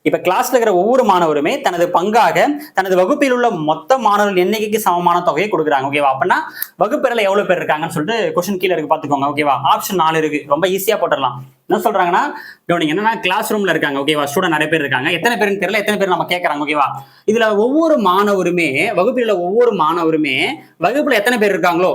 இப்ப கிளாஸ்ல இருக்கிற ஒவ்வொரு மாணவருமே தனது பங்காக தனது வகுப்பில் உள்ள மொத்த மாணவர்கள் எண்ணிக்கைக்கு சமமான தொகையை கொடுக்குறாங்க. ஓகேவா அப்படின்னா வகுப்பறையில எவ்வளவு பேர் இருக்காங்கன்னு சொல்லிட்டு கொஸ்டின் கீழே இருக்கு. பாத்துக்கோங்க ஓகேவா ஆப்ஷன் நாலு இருக்கு. ரொம்ப ஈஸியா போட்டுடலாம். என்ன சொல்றாங்கன்னா கவனிங்க என்னன்னா கிளாஸ் ரூம்ல இருக்காங்க. ஓகேவா ஸ்டூடெண்ட் நிறைய பேர் இருக்காங்க. எத்தனை பேருன்னு தெரியல. எத்தனை பேர் நம்ம கேட்கறாங்க ஓகேவா இதுல ஒவ்வொரு மாணவருமே வகுப்பில் உள்ள ஒவ்வொரு மாணவருமே வகுப்புல எத்தனை பேர் இருக்காங்களோ?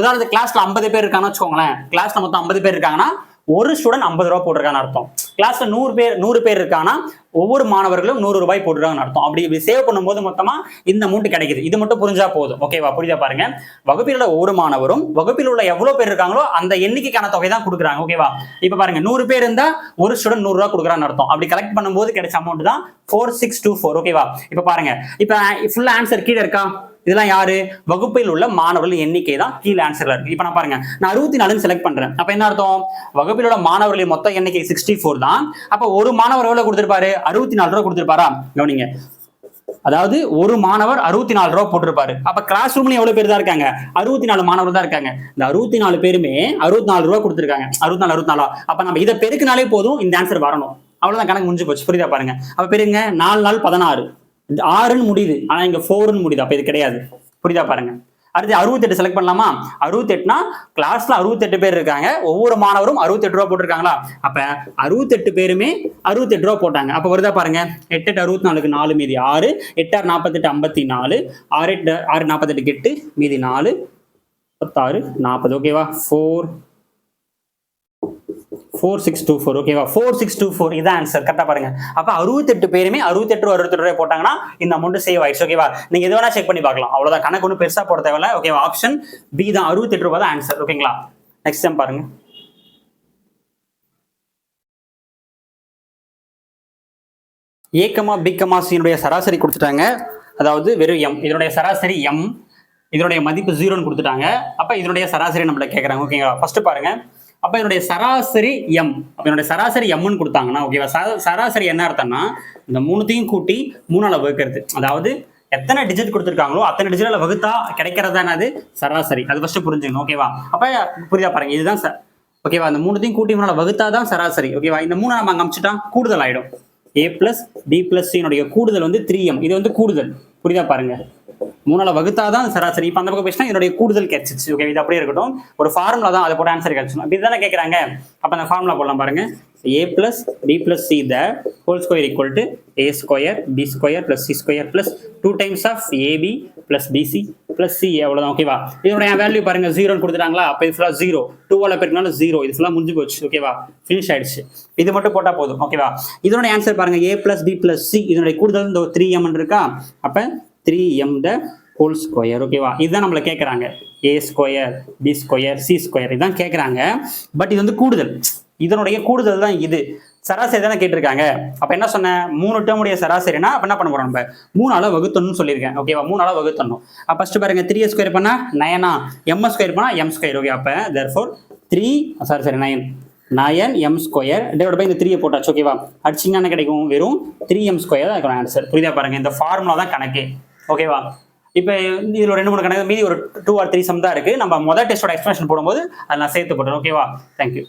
உதாரணத்துக்கு கிளாஸ்ல ஐம்பது பேர் இருக்காங்கன்னு வச்சுக்கோங்களேன். கிளாஸ்ல மொத்தம் ஐம்பது பேர் இருக்காங்கன்னா ஒரு ஸ்டூடெண்ட் ஐம்பது ரூபா போட்டிருக்கான்னு அர்த்தம். கிளாஸ்ல நூறு பேர் நூறு பேர் இருக்காங்கன்னா ஒவ்வொரு மாணவர்களும் நூறு ரூபாய் போட்டுருக்காங்கன்னு அர்த்தம். அப்படி சேவ் பண்ணும்போது மொத்தமா இந்த அமௌண்ட் கிடைக்குது. இது மட்டும் புரிஞ்சா போதும். ஓகேவா புரியுதா பாருங்க. வகுப்பில் உள்ள ஒவ்வொரு மாணவரும் வகுப்பில் உள்ள எவ்வளவு பேர் இருக்காங்களோ அந்த எண்ணிக்கைக்கான தொகை தான் கொடுக்குறாங்க. ஓகேவா இப்ப பாருங்க நூறு பேர் இருந்தா ஒரு ஸ்டூடெண்ட் நூறு ரூபா கொடுக்குறான்னு அர்த்தம். அப்படி கலெக்ட் பண்ணும்போது கிடைச்ச அமௌண்ட் தான் ஃபோர் சிக்ஸ் டூ ஃபோர் ஓகேவா இப்ப பாருங்க. இப்ப ஃபுல் ஆன்சர் கீழே இருக்கா? இதெல்லாம் யாரு? வகுப்பில் உள்ள மாணவர்கள் எண்ணிக்கை தான் கீழே ஆன்சர்ல இருக்கு. இப்ப நான் பாருங்க நான் அறுபத்தி நாலுன்னு செலக்ட் பண்றேன். அப்ப என்ன அர்த்தம்? வகுப்பில் உள்ள மாணவர்களின் மொத்த எண்ணிக்கை சிக்ஸ்டி ஃபோர் தான். அப்ப ஒரு மாணவர் எவ்வளவு கொடுத்திருப்பாரு? அறுபத்தி நாலு ரூபா கொடுத்திருப்பாரா? கவனிங்க. அதாவது ஒரு மாணவர் அறுபத்தி நாலு ரூபா போட்டிருப்பாரு. அப்ப கிளாஸ் ரூம்ல எவ்வளவு பேர் தான் இருக்காங்க? அறுபத்தி நாலு மாணவர் தான் இருக்காங்க. இந்த அறுபத்தி நாலு பேருமே அறுபத்தி நாலு ரூபா கொடுத்திருக்காங்க. அறுபத்தி நாலு அறுபத்தி நாலா. அப்ப நம்ம இதை பெருக்கினாலே போதும் இந்த ஆன்சர் வரணும். அவ்வளவுதான் கணக்கு முடிஞ்சு போச்சு. புரியுதா பாருங்க. அப்ப பெருங்க நாலு நாள் பதினாறு. ஆறுன்னு முடியுது. ஆனா இங்க ஃபோர்னு முடியுது. அப்ப இது கிடையாது. புரியுதா பாருங்க. அடுத்து அறுபத்தெட்டு செலக்ட் பண்ணலாமா? அறுபத்தெட்டுனா கிளாஸ்ல அறுபத்தெட்டு பேர் இருக்காங்க. ஒவ்வொரு மாணவரும் அறுபத்தெட்டு ரூபா போட்டிருக்காங்களா? அப்ப அறுபத்தெட்டு பேருமே அறுபத்தெட்டு ரூபா போட்டாங்க. அப்ப வருதா பாருங்க. எட்டு எட்டு அறுபத்தி நாலுக்கு நாலு மீதி ஆறு. எட்டாறு நாற்பத்தெட்டு ஐம்பத்தி நாலு. ஆறு எட்டு ஆறு நாற்பத்தெட்டுக்கு எட்டு மீதி நாலு பத்தாறு நாற்பது. ஓகேவா four four six two four ஓகேவா ஃபோர் சிக்ஸ் டூ ஃபோர் இதான் ஆன்சர் கரெக்டாக பாருங்க. அப்போ அறுபத்தெட்டு பேருமே அறுபத்தெட்டு அறுபத்தெட்டு ரூபாய் போட்டாங்கன்னா இந்த அமௌண்ட் சேவ் ஆயிடுச்சு. ஓகேவா நீங்கள் எது வேணா செக் பண்ணி பார்க்கலாம். அவ்வளோதான் கணக்கு ஒன்றும் பெருசாக போட தேவையில்ல. ஓகேவா ஆப்ஷன் பி தான். அறுபத்தெட்டு ரூபாய் தான் ஆன்சர் ஓகேங்களா நெக்ஸ்ட் டைம் பாருங்க. ஏக்கமா பிக்கமா சீனுடைய சராசரி கொடுத்துட்டாங்க. அதாவது வெறும் எம் இதனுடைய சராசரி எம் இதனுடைய மதிப்பு ஜீரோன்னு கொடுத்துட்டாங்க. அப்போ இதனுடைய சராசரி நம்மள கேட்குறாங்க ஓகேங்களா ஃபர்ஸ்ட் பாருங்க. அப்ப என்னுடைய சராசரி எம் அப்ப என்னுடைய சராசரி எம்னு கொடுத்தாங்கன்னா ஓகேவா சரா- சராசரி என்ன அர்த்தம்னா இந்த மூணுத்தையும் கூட்டி மூணால வகுக்கிறது. அதாவது எத்தனை டிஜிட் கொடுத்துருக்காங்களோ அத்தனை டிஜிட்ல வகுத்தா கிடைக்கிறதானது சராசரி. அது ஃபர்ஸ்ட் புரிஞ்சுக்கணும் ஓகேவா அப்ப புரியுதா பாருங்க இதுதான் சார் ஓகேவா அந்த மூணுத்தையும் கூட்டி மூணால வகுத்தா தான் சராசரி ஓகேவா இந்த மூணு நம்ம அங்க அமிச்சிட்டா கூடுதல் ஆயிடும். ஏ பிளஸ் பி பிளஸ் சினுடைய கூடுதல் வந்து த்ரீ எம் இது வந்து கூடுதல். புரியுதா பாருங்க? மூணால வகுத்தாதான் சராசரி. இப்போ அந்த பக்கம் பேசினா என்னுடைய கூடுதல் கிடைச்சிச்சு ஓகே இது அப்படியே இருக்கட்டும். ஒரு ஃபார்முலா தான் அதை போட்டு ஆன்சர் கிடைச்சிடும் அப்படி தானே கேட்குறாங்க அப்போ அந்த ஃபார்முலா போடலாம் பாருங்க. A plus B plus C the whole square equal to A square B square plus C square plus two times of AB plus BC plus C அவ்வளோதான் ஓகேவா இதனுடைய வேல்யூ பாருங்க ஜீரோன்னு கொடுத்துட்டாங்களா? அப்போ இது ஃபுல்லாக ஜீரோ டூவால் பெருக்கினாலும் ஜீரோ இது ஃபுல்லாக முடிஞ்சு போச்சு ஓகேவா ஃபினிஷ் ஆயிடுச்சு. இது மட்டும் போட்டால் போதும் ஓகேவா இதோட ஆன்சர் பாருங்க A plus B plus C இதனுடைய கூடுதல் இந்த த்ரீ எம் இருக்கா? அப்போ three M the whole square ஓகேவா இதுதான் நம்மள கேட்குறாங்க A square B square C square இதுதான் கேட்குறாங்க பட் இது வந்து கூடுதல். இதனுடைய கூடுதல் தான் இது. சராசரி தானே கேட்டிருக்காங்க. அப்போ என்ன சொன்னேன் மூணு டேர்முடைய சராசரினா அப்போ என்ன பண்ண போகிறோம் நம்ம? மூணால வகுத்தணும்னு சொல்லியிருக்கேன். ஓகேவா மூணால வகுத்தணும். அப்போ ஃபஸ்ட்டு பாருங்கள் த்ரீ ஸ்கொயர் பண்ணால் நயனா எம் ஸ்கொயர் பண்ணால் எம் ஸ்கொயர் ஓகே அப்போ therefore three sorry sorry nine nine M square divide by இந்த த்ரீயை போட்டாச்சு. ஓகேவா அடிச்சிங்கன்னா என்ன கிடைக்கும்? வெறும் த்ரீ எம் ஸ்கொயர் தான் ஆன்சர் புரியுதா பாருங்கள் இந்த ஃபார்முலா தான் கணக்கு. ஓகேவா இப்போ இதில் ஒரு ரெண்டு மூணு கணக்கு மீதி ஒரு டூ ஆர் த்ரீ சம் தான் இருக்கு. நம்ம மொதல் டெஸ்டோட எக்ஸ்பிளேஷன் போடும்போது அதை நான் சேர்த்து போடுறேன் ஓகேவா தேங்க்யூ